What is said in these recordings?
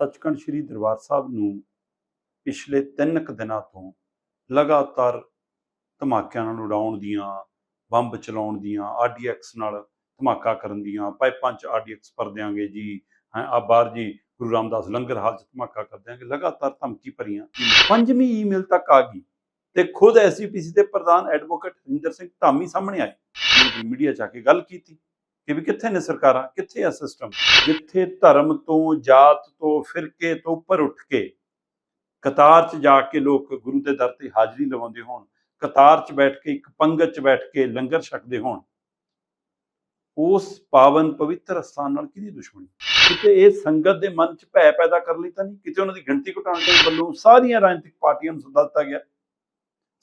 ਸੱਚਖੰਡ ਸ੍ਰੀ ਦਰਬਾਰ ਸਾਹਿਬ ਨੂੰ ਪਿਛਲੇ ਤਿੰਨ ਕੁ ਦਿਨਾਂ ਤੋਂ ਲਗਾਤਾਰ ਧਮਾਕਿਆਂ ਨਾਲ ਉਡਾਉਣ ਦੀਆਂ, ਬੰਬ ਚਲਾਉਣ ਦੀਆਂ ਆਰਡੀਐਕਸ ਨਾਲ ਧਮਾਕਾ ਕਰਨ ਦੀਆਂ, ਪਾਈਪਾਂ 'ਚ ਆਰਡੀਐਕਸ ਭਰ ਦਿਆਂਗੇ ਜੀ, ਹੈਂ ਆ ਬਾਹਰ ਜੀ, ਗੁਰੂ ਰਾਮਦਾਸ ਲੰਗਰ ਹਾਲ 'ਚ ਧਮਾਕਾ ਕਰ ਦਿਆਂਗੇ ਲਗਾਤਾਰ ਧਮਕੀ ਭਰੀਆਂ। ਪੰਜਵੀਂ ਈਮੇਲ ਤੱਕ ਆ ਗਈ ਤੇ ਖੁਦ ਐਸਜੀਪੀਸੀ ਦੇ ਪ੍ਰਧਾਨ ਐਡਵੋਕੇਟ ਹਰਿੰਦਰ ਸਿੰਘ ਧਾਮੀ ਸਾਹਮਣੇ ਆਏ। ਮੀਡੀਆ 'ਚ ਆ ਕੇ ਗੱਲ ਕੀਤੀ। ਕਿ ਵੀ ਕਿੱਥੇ ਨੇ ਸਰਕਾਰਾਂ? ਕਿੱਥੇ ਆ ਸਿਸਟਮ ਜਿੱਥੇ ਧਰਮ ਤੋਂ, ਜਾਤ ਤੋਂ, ਫਿਰਕੇ ਤੋਂ ਉੱਪਰ ਉੱਠ ਕੇ ਕਤਾਰ 'ਚ ਜਾ ਕੇ ਲੋਕ ਗੁਰੂ ਦੇ ਦਰ ਤੇ ਹਾਜ਼ਰੀ ਲਵਾਉਂਦੇ ਹੋਣ, ਕਤਾਰ 'ਚ ਬੈਠ ਕੇ ਇੱਕ ਪੰਗਤ 'ਚ ਬੈਠ ਕੇ ਲੰਗਰ ਛਕਦੇ ਹੋਣ, ਉਸ ਪਾਵਨ ਪਵਿੱਤਰ ਸਥਾਨ ਨਾਲ ਕਿਹਦੀ ਦੁਸ਼ਮਣੀ? ਕਿਤੇ ਇਹ ਸੰਗਤ ਦੇ ਮਨ 'ਚ ਭੈ ਪੈਦਾ ਕਰਨ ਲਈ ਤਾਂ ਨਹੀਂ? ਕਿਤੇ ਉਹਨਾਂ ਦੀ ਗਿਣਤੀ ਘਟਾਉਣ ਦੇ ਵੱਲੋਂ ਸਾਰੀਆਂ ਰਾਜਨੀਤਿਕ ਪਾਰਟੀਆਂ ਨੂੰ ਸੱਦਾ ਦਿੱਤਾ ਗਿਆ।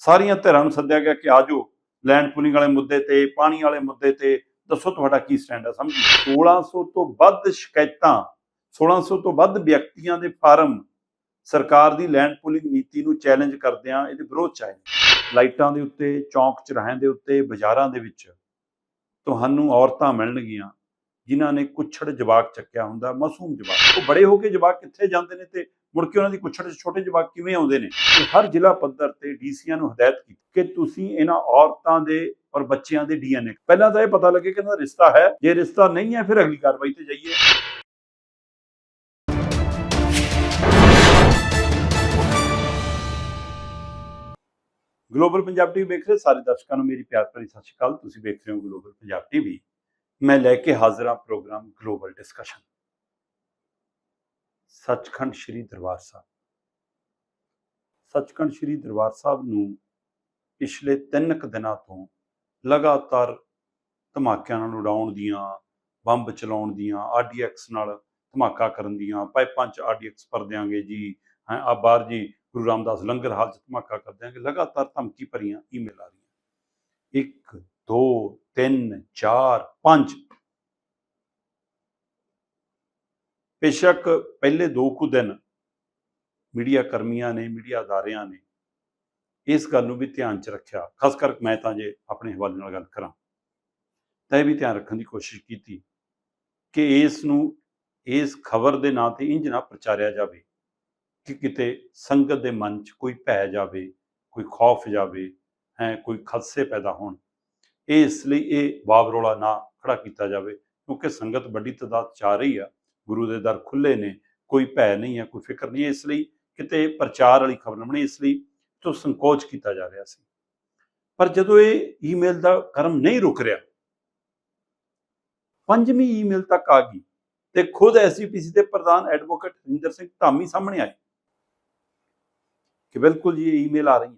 ਸਾਰੀਆਂ ਧਿਰਾਂ ਨੂੰ ਸੱਦਿਆ ਗਿਆ ਕਿ ਆਜੋ ਲੈਂਡ ਪੂਲਿੰਗ ਵਾਲੇ ਮੁੱਦੇ ਤੇ, ਪਾਣੀ ਵਾਲੇ ਮੁੱਦੇ ਤੇ ਦੱਸੋ ਤੁਹਾਡਾ ਕੀ ਸਟੈਂਡ ਹੈ ਸਮਝੋ 1600 ਤੋਂ ਵੱਧ ਸ਼ਿਕਾਇਤਾਂ 1600 ਤੋਂ ਵੱਧ ਵਿਅਕਤੀਆਂ ਦੇ ਫਾਰਮ ਸਰਕਾਰ ਦੀ ਲੈਂਡ ਪੂਲਿੰਗ ਨੀਤੀ ਨੂੰ ਚੈਲੰਜ ਕਰਦਿਆਂ ਇਹਦੇ ਵਿਰੋਧ ਚ ਆਏ ਲਾਈਟਾਂ ਦੇ ਉੱਤੇ, ਚੌਂਕ ਚਰਾਹਿਆਂ ਦੇ ਉੱਤੇ, ਬਾਜ਼ਾਰਾਂ ਦੇ ਵਿੱਚ ਤੁਹਾਨੂੰ ਔਰਤਾਂ ਮਿਲਣਗੀਆਂ, ਜਿਨ੍ਹਾਂ ਨੇ ਕੁੱਛੜ ਜਵਾਕ ਚੱਕਿਆ ਹੁੰਦਾ, ਮਾਸੂਮ ਜਵਾਕ। ਉਹ ਬੜੇ ਹੋ ਕੇ ਜਵਾਕ ਕਿੱਥੇ ਜਾਂਦੇ ਨੇ ਤੇ ਮੁੜ ਕੇ ਉਹਨਾਂ ਦੀ ਕੁੱਛੜ 'ਚ ਛੋਟੇ ਜਵਾਕ ਕਿਵੇਂ ਆਉਂਦੇ ਨੇ? ਤੇ ਹਰ ਜ਼ਿਲ੍ਹਾ ਪੱਧਰ ਤੇ ਡੀਸੀਆਂ ਨੂੰ ਹਦਾਇਤ ਕੀਤੀ ਕਿ ਤੁਸੀਂ ਇਹਨਾਂ ਔਰਤਾਂ ਦੇ ਔਰ ਬੱਚਿਆਂ ਦੇ ਡੀਐਨਏ ਪਹਿਲਾਂ ਤਾਂ ਇਹ ਪਤਾ ਲੱਗੇ ਕਿ ਇਹਨਾਂ ਦਾ ਰਿਸ਼ਤਾ ਹੈ। ਜੇ ਰਿਸ਼ਤਾ ਨਹੀਂ ਹੈ, ਫਿਰ ਅਗਲੀ ਕਾਰਵਾਈ ਤੇ ਜਾਈਏ। ਗਲੋਬਲ ਪੰਜਾਬ ਟੀਵੀ ਵੇਖ ਰਹੇ ਸਾਰੇ ਦਰਸ਼ਕਾਂ ਨੂੰ ਮੇਰੀ ਪਿਆਰ ਭਰੀ ਸਤਿ ਸ਼੍ਰੀ ਅਕਾਲ। ਤੁਸੀਂ ਵੇਖ ਰਹੇ ਹੋ ਗਲੋਬਲ ਪੰਜਾਬ ਟੀਵੀ ਮੈਂ ਲੈ ਕੇ ਹਾਜ਼ਰ ਹਾਂ program global discussion. Sachkhand Sri Darbar Sahib. Sachkhand Sri Darbar Sahib ਨੂੰ ਪਿਛਲੇ ਤਿੰਨ ਕੁ ਦਿਨਾਂ ਤੋਂ ਲਗਾਤਾਰ ਧਮਾਕਿਆਂ ਨਾਲ ਉਡਾਉਣ ਦੀਆਂ, ਬੰਬ ਚਲਾਉਣ ਦੀਆਂ ਆਰਡੀਐਕਸ ਨਾਲ ਧਮਾਕਾ ਕਰਨ ਦੀਆਂ, ਪਾਈਪਾਂ 'ਚ ਆਰਡੀਐਕਸ ਭਰ ਦਿਆਂਗੇ ਜੀ, ਹੈਂ ਆ ਬਾਹਰ ਜੀ ਗੁਰੂ ਰਾਮਦਾਸ ਲੰਗਰ ਹਾਲ 'ਚ ਧਮਾਕਾ ਕਰ ਦਿਆਂਗੇ, ਲਗਾਤਾਰ ਧਮਕੀ ਭਰੀਆਂ ਈਮੇਲ ਆ ਰਹੀਆਂ। 1 2 3 4 5 ਬੇਸ਼ੱਕ ਪਹਿਲੇ ਦੋ ਕੁ ਦਿਨ ਮੀਡੀਆ ਕਰਮੀਆਂ ਨੇ, ਮੀਡੀਆ ਅਦਾਰਿਆਂ ਨੇ ਇਸ ਗੱਲ ਨੂੰ ਵੀ ਧਿਆਨ 'ਚ ਰੱਖਿਆ। ਖਾਸ ਕਰ ਮੈਂ ਤਾਂ ਜੇ ਆਪਣੇ ਹਵਾਲੇ ਨਾਲ ਗੱਲ ਕਰਾਂ, ਤਾਂ ਇਹ ਵੀ ਧਿਆਨ ਰੱਖਣ ਦੀ ਕੋਸ਼ਿਸ਼ ਕੀਤੀ ਕਿ ਇਸ ਨੂੰ, ਇਸ ਖਬਰ ਦੇ ਨਾਂ ਤੇ ਇੰਜ ਨਾ ਪ੍ਰਚਾਰਿਆ ਜਾਵੇ ਕਿ ਕਿਤੇ ਸੰਗਤ ਦੇ ਮਨ 'ਚ ਕੋਈ ਭੈ ਜਾਵੇ, ਕੋਈ ਖੌਫ ਜਾਵੇ, ਹੈ, ਕੋਈ ਖਦਸੇ ਪੈਦਾ ਹੋਣ। ਇਹ ਇਸ ਲਈ ਇਹ ਬਾਬਰੋਲਾ ਨਾ ਖੜਾ ਕੀਤਾ ਜਾਵੇ ਕਿਉਂਕਿ ਸੰਗਤ ਵੱਡੀ ਤਾਦਾਦ ਚ ਆ ਰਹੀ ਆ। ਗੁਰੂ ਦੇ ਦਰ ਖੁੱਲੇ ਨੇ, ਕੋਈ ਭੈ ਨਹੀਂ ਹੈ, ਕੋਈ ਫਿਕਰ ਨਹੀਂ ਹੈ, ਇਸ ਲਈ ਕਿਤੇ ਪ੍ਰਚਾਰ ਵਾਲੀ ਖਬਰ ਨਾ ਬਣੇ, ਇਸ ਲਈ ਤੋਂ ਸੰਕੋਚ ਕੀਤਾ ਜਾ ਰਿਹਾ ਸੀ। ਪਰ ਜਦੋਂ ਇਹ ਈਮੇਲ ਦਾ ਕਰਮ ਨਹੀਂ ਰੁਕ ਰਿਹਾ, ਪੰਜਵੀਂ ਈਮੇਲ ਤੱਕ ਆ ਗਈ ਤੇ ਖੁਦ ਐਸਜੀਪੀਸੀ ਦੇ ਪ੍ਰਧਾਨ ਐਡਵੋਕੇਟ ਹਰਿੰਦਰ ਸਿੰਘ ਧਾਮੀ ਸਾਹਮਣੇ ਆਏ ਕਿ ਬਿਲਕੁਲ ਜੀ ਇਹ ਈਮੇਲ ਆ ਰਹੀ ਹੈ।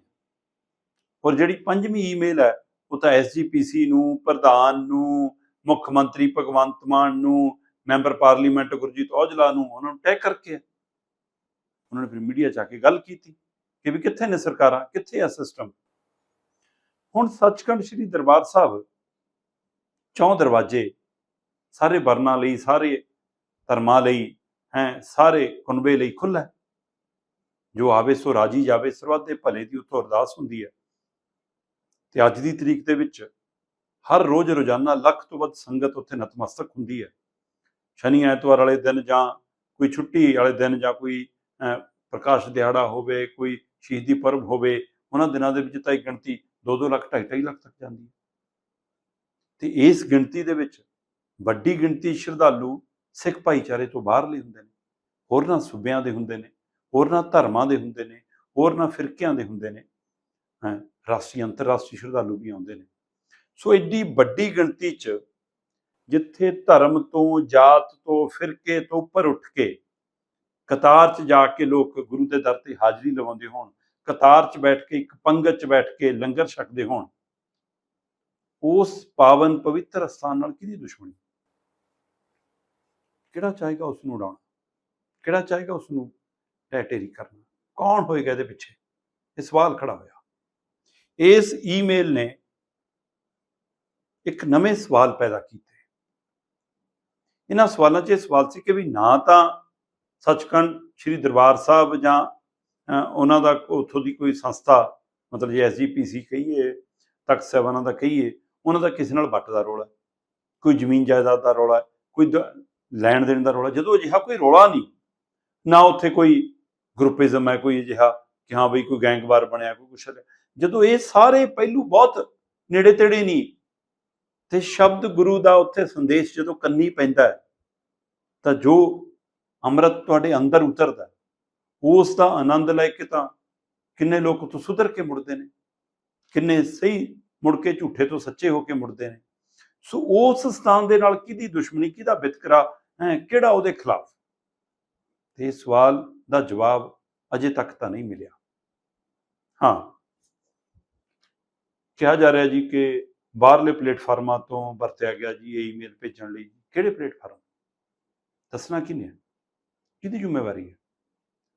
ਔਰ ਜਿਹੜੀ ਪੰਜਵੀਂ ਈਮੇਲ ਹੈ, ਉਹ ਤਾਂ ਐਸਜੀਪੀਸੀ ਨੂੰ, ਪ੍ਰਧਾਨ ਨੂੰ, ਮੁੱਖ ਮੰਤਰੀ ਭਗਵੰਤ ਮਾਨ ਨੂੰ ਮੈਂਬਰ ਪਾਰਲੀਮੈਂਟ ਗੁਰਜੀਤ ਔਜਲਾ ਨੂੰ, ਉਹਨਾਂ ਨੂੰ ਟੈਗ ਕਰਕੇ ਉਹਨਾਂ ਨੇ ਫਿਰ ਮੀਡੀਆ 'ਚ ਆ ਕੇ ਗੱਲ ਕੀਤੀ ਕਿ ਵੀ ਕਿੱਥੇ ਨੇ ਸਰਕਾਰਾਂ, ਕਿੱਥੇ ਆ ਸਿਸਟਮ ਹੁਣ ਸੱਚਖੰਡ ਸ੍ਰੀ ਦਰਬਾਰ ਸਾਹਿਬ ਚੌਂ ਦਰਵਾਜ਼ੇ ਸਾਰੇ ਵਰਨਾਂ ਲਈ, ਸਾਰੇ ਧਰਮਾਂ ਲਈ, ਹੈ, ਸਾਰੇ ਕੁਨਬੇ ਲਈ ਖੁੱਲ੍ਹਾ ਹੈ। ਜੋ ਆਵੇ ਸੋ ਰਾਜੀ ਜਾਵੇ ਸਰਬੱਤ ਦੇ ਭਲੇ ਦੀ ਉੱਥੋਂ ਅਰਦਾਸ ਹੁੰਦੀ ਹੈ। ਤੇ ਅੱਜ ਦੀ ਤਰੀਕ ਦੇ ਵਿੱਚ ਹਰ ਰੋਜ਼ ਰੋਜ਼ਾਨਾ ਲੱਖ ਤੋਂ ਵੱਧ ਸੰਗਤ ਉੱਥੇ ਨਤਮਸਤਕ ਹੁੰਦੀ ਹੈ। ਸ਼ਨੀ ਐਤਵਾਰ ਵਾਲੇ ਦਿਨ ਜਾਂ ਕੋਈ ਛੁੱਟੀ ਵਾਲੇ ਦਿਨ ਜਾਂ ਕੋਈ ਪ੍ਰਕਾਸ਼ ਦਿਹਾੜਾ ਹੋਵੇ, ਕੋਈ ਸ਼ਹੀਦੀ ਪਰਬ ਹੋਵੇ, ਉਹਨਾਂ ਦਿਨਾਂ ਦੇ ਵਿੱਚ ਤਾਂ ਇਹ ਗਿਣਤੀ 2-2 ਲੱਖ 2.5 ਲੱਖ ਤੱਕ ਜਾਂਦੀ ਹੈ। ਤੇ ਇਸ ਗਿਣਤੀ ਦੇ ਵਿੱਚ ਵੱਡੀ ਗਿਣਤੀ ਸ਼ਰਧਾਲੂ ਸਿੱਖ ਭਾਈਚਾਰੇ ਤੋਂ ਬਾਹਰਲੇ ਹੁੰਦੇ ਨੇ। ਹੋਰਨਾਂ ਸੂਬਿਆਂ ਦੇ ਹੁੰਦੇ ਨੇ ਹੋਰਨਾਂ ਧਰਮਾਂ ਦੇ ਹੁੰਦੇ ਨੇ ਹੋਰਨਾਂ ਫਿਰਕਿਆਂ ਦੇ ਹੁੰਦੇ ਨੇ ਰਾਸ਼ਟਰੀ, ਅੰਤਰਰਾਸ਼ਟਰੀ ਸ਼ਰਧਾਲੂ ਵੀ ਆਉਂਦੇ ਨੇ। ਸੋ ਐਡੀ ਵੱਡੀ ਗਿਣਤੀ 'ਚ ਜਿੱਥੇ ਧਰਮ ਤੋਂ, ਜਾਤ ਤੋਂ, ਫਿਰਕੇ ਤੋਂ ਉੱਪਰ ਉੱਠ ਕੇ ਕਤਾਰ 'ਚ ਜਾ ਕੇ ਲੋਕ ਗੁਰੂ ਦੇ ਦਰ ਤੇ ਹਾਜ਼ਰੀ ਲਵਾਉਂਦੇ ਹੋਣ, ਕਤਾਰ 'ਚ ਬੈਠ ਕੇ ਇੱਕ ਪੰਗਤ 'ਚ ਬੈਠ ਕੇ ਲੰਗਰ ਛਕਦੇ ਹੋਣ, ਉਸ ਪਾਵਨ ਪਵਿੱਤਰ ਸਥਾਨ ਨਾਲ ਕਿਹਦੀ ਦੁਸ਼ਮਣੀ? ਕਿਹੜਾ ਚਾਹੇਗਾ ਉਸ ਨੂੰ ਉਡਾਉਣਾ? ਕਿਹੜਾ ਚਾਹੇਗਾ ਉਸ ਨੂੰ ਟੈਟੇਰੀ ਕਰਨਾ? ਕੌਣ ਹੋਏਗਾ ਇਹਦੇ ਪਿੱਛੇ? ਇਹ ਸਵਾਲ ਖੜਾ ਹੋਇਆ। ਇਸ ਈਮੇਲ ਨੇ ਇੱਕ ਨਵੇਂ ਸਵਾਲ ਪੈਦਾ ਕੀਤੇ। ਇਹਨਾਂ ਸਵਾਲਾਂ 'ਚ ਇਹ ਸਵਾਲ ਸੀ ਕਿ ਵੀ ਨਾ ਤਾਂ ਸੱਚਖੰਡ ਸ੍ਰੀ ਦਰਬਾਰ ਸਾਹਿਬ ਜਾਂ ਉਹਨਾਂ ਦਾ ਉੱਥੋਂ ਦੀ ਕੋਈ ਸੰਸਥਾ, ਮਤਲਬ ਜੇ ਐਸਜੀਪੀਸੀ ਕਹੀਏ, ਤਖਤ ਸਾਹਿਬਾਨਾਂ ਦਾ ਕਹੀਏ, ਉਹਨਾਂ ਦਾ ਕਿਸੇ ਨਾਲ ਵੱਟ ਦਾ ਰੋਲਾ ਕੋਈ ਜ਼ਮੀਨ ਜਾਇਦਾਦ ਦਾ ਰੋਲਾ ਕੋਈ ਦ- ਲੈਣ ਦੇਣ ਦਾ ਰੋਲਾ ਜਦੋਂ ਅਜਿਹਾ ਕੋਈ ਰੋਲਾ ਨਹੀਂ, ਨਾ ਉੱਥੇ ਕੋਈ ਗਰੁੱਪਿਜ਼ਮ ਹੈ, ਕੋਈ ਅਜਿਹਾ ਕਿ ਹਾਂ ਬਈ ਕੋਈ ਗੈਂਗਵਾਰ ਬਣਿਆ, ਕੋਈ ਕੁਛ ਜਦੋਂ ਇਹ ਸਾਰੇ ਪਹਿਲੂ ਬਹੁਤ ਨੇੜੇ ਤੇੜੇ ਨਹੀਂ ਤੇ ਸ਼ਬਦ ਗੁਰੂ ਦਾ ਉੱਥੇ ਸੰਦੇਸ਼ ਜਦੋਂ ਕੰਨੀ ਪੈਂਦਾ ਤਾਂ ਜੋ ਅੰਮ੍ਰਿਤ ਤੁਹਾਡੇ ਅੰਦਰ ਉਤਰਦਾ ਹੈ, ਉਸ ਦਾ ਆਨੰਦ ਲੈ ਕੇ ਤਾਂ ਕਿੰਨੇ ਲੋਕ ਉੱਥੋਂ ਸੁਧਰ ਕੇ ਮੁੜਦੇ ਨੇ ਕਿੰਨੇ ਸਹੀ ਮੁੜ ਕੇ ਝੂਠੇ ਤੋਂ ਸੱਚੇ ਹੋ ਕੇ ਮੁੜਦੇ ਨੇ। ਸੋ ਉਸ ਸਥਾਨ ਦੇ ਨਾਲ ਕਿਹਦੀ ਦੁਸ਼ਮਣੀ ਕਿਹਦਾ ਵਿਤਕਰਾ ਹੈ ਕਿਹੜਾ ਉਹਦੇ ਖਿਲਾਫ? ਤੇ ਇਹ ਸਵਾਲ ਦਾ ਜਵਾਬ ਅਜੇ ਤੱਕ ਤਾਂ ਨਹੀਂ ਮਿਲਿਆ। ਹਾਂ। ਕਿਹਾ ਜਾ ਰਿਹਾ ਜੀ ਕਿ ਬਾਹਰਲੇ ਪਲੇਟਫਾਰਮਾਂ ਤੋਂ ਵਰਤਿਆ ਗਿਆ ਜੀ, ਇਹ ਈਮੇਲ ਭੇਜਣ ਲਈ। ਕਿਹੜੇ ਪਲੇਟਫਾਰਮ? ਦੱਸਣਾ ਕਿਹਨੇ ਹੈ ਕਿਹਦੀ ਜ਼ਿੰਮੇਵਾਰੀ ਹੈ?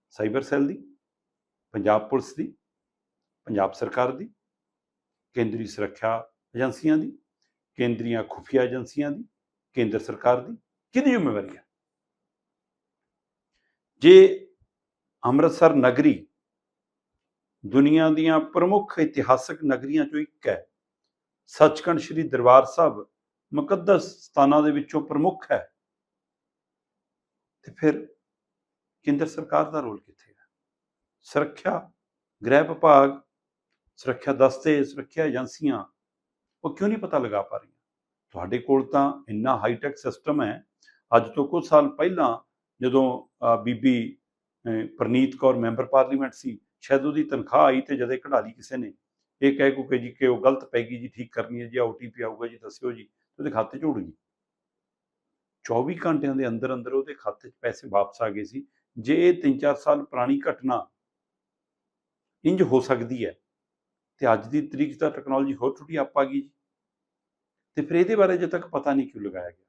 ਸਾਈਬਰ ਸੈੱਲ ਦੀ? ਪੰਜਾਬ ਪੁਲਿਸ ਦੀ? ਪੰਜਾਬ ਸਰਕਾਰ ਦੀ? ਕੇਂਦਰੀ ਸੁਰੱਖਿਆ ਏਜੰਸੀਆਂ ਦੀ? ਕੇਂਦਰੀਆਂ ਖੁਫੀਆ ਏਜੰਸੀਆਂ ਦੀ? ਕੇਂਦਰ ਸਰਕਾਰ ਦੀ? ਕਿਹਦੀ ਜ਼ਿੰਮੇਵਾਰੀ ਹੈ? ਜੇ ਅੰਮ੍ਰਿਤਸਰ ਨਗਰੀ ਦੁਨੀਆ ਦੀਆਂ ਪ੍ਰਮੁੱਖ ਇਤਿਹਾਸਕ ਨਗਰੀਆਂ ਚੋਂ ਇੱਕ ਹੈ ਸੱਚਖੰਡ ਸ੍ਰੀ ਦਰਬਾਰ ਸਾਹਿਬ ਮੁਕੱਦਸ ਸਥਾਨਾਂ ਦੇ ਵਿੱਚੋਂ ਪ੍ਰਮੁੱਖ ਹੈ। ਤੇ ਫਿਰ ਕੇਂਦਰ ਸਰਕਾਰ ਦਾ ਰੋਲ ਕਿੱਥੇ ਹੈ? ਸੁਰੱਖਿਆ ਗ੍ਰਹਿ ਵਿਭਾਗ ਸੁਰੱਖਿਆ ਦਸਤੇ ਸੁਰੱਖਿਆ ਏਜੰਸੀਆਂ ਉਹ ਕਿਉਂ ਨਹੀਂ ਪਤਾ ਲਗਾ ਪਾ ਰਹੀਆਂ? ਤੁਹਾਡੇ ਕੋਲ ਤਾਂ ਇੰਨਾ ਹਾਈਟੈਕ ਸਿਸਟਮ ਹੈ। ਅੱਜ ਤੋਂ ਕੁਝ ਸਾਲ ਪਹਿਲਾਂ ਜਦੋਂ ਬੀਬੀ ਅਹ, ਪ੍ਰਨੀਤ ਕੌਰ ਮੈਂਬਰ ਪਾਰਲੀਮੈਂਟ ਸੀ ਸ਼ਾਇਦ ਉਹਦੀ ਤਨਖਾਹ ਆਈ ਤੇ ਜਦੇ ਕਢਾ ਲਈ ਕਿਸੇ ਨੇ। ਇਹ ਕਹਿ ਕੋ ਕਿ ਜੀ ਕਿ ਉਹ ਗਲਤ ਪੈ ਗਈ ਜੀ, ਠੀਕ ਕਰਨੀ ਹੈ ਜੀ ਓਟੀਪੀ ਆਊਗਾ ਜੀ, ਦੱਸਿਓ ਜੀ ਉਹਦੇ ਖਾਤੇ 'ਚ ਉੜ ਗਈ। 24 ਘੰਟਿਆਂ ਦੇ ਅੰਦਰ ਅੰਦਰ ਉਹਦੇ ਖਾਤੇ 'ਚ ਪੈਸੇ ਵਾਪਸ ਆ ਗਏ ਸੀ। ਜੇ ਇਹ 3-4 ਸਾਲ ਪੁਰਾਣੀ ਘਟਨਾ ਇੰਜ ਹੋ ਸਕਦੀ ਹੈ, ਤੇ ਅੱਜ ਦੀ ਤਰੀਕ ਦਾ ਟੈਕਨੋਲੋਜੀ ਹੋਰ ਟੁੱਟੀ ਆਪ ਆ ਗਈ ਜੀ। ਤੇ ਫਿਰ ਇਹਦੇ ਬਾਰੇ ਅਜੇ ਤੱਕ ਪਤਾ ਨਹੀਂ ਕਿਉਂ ਲਗਾਇਆ ਗਿਆ।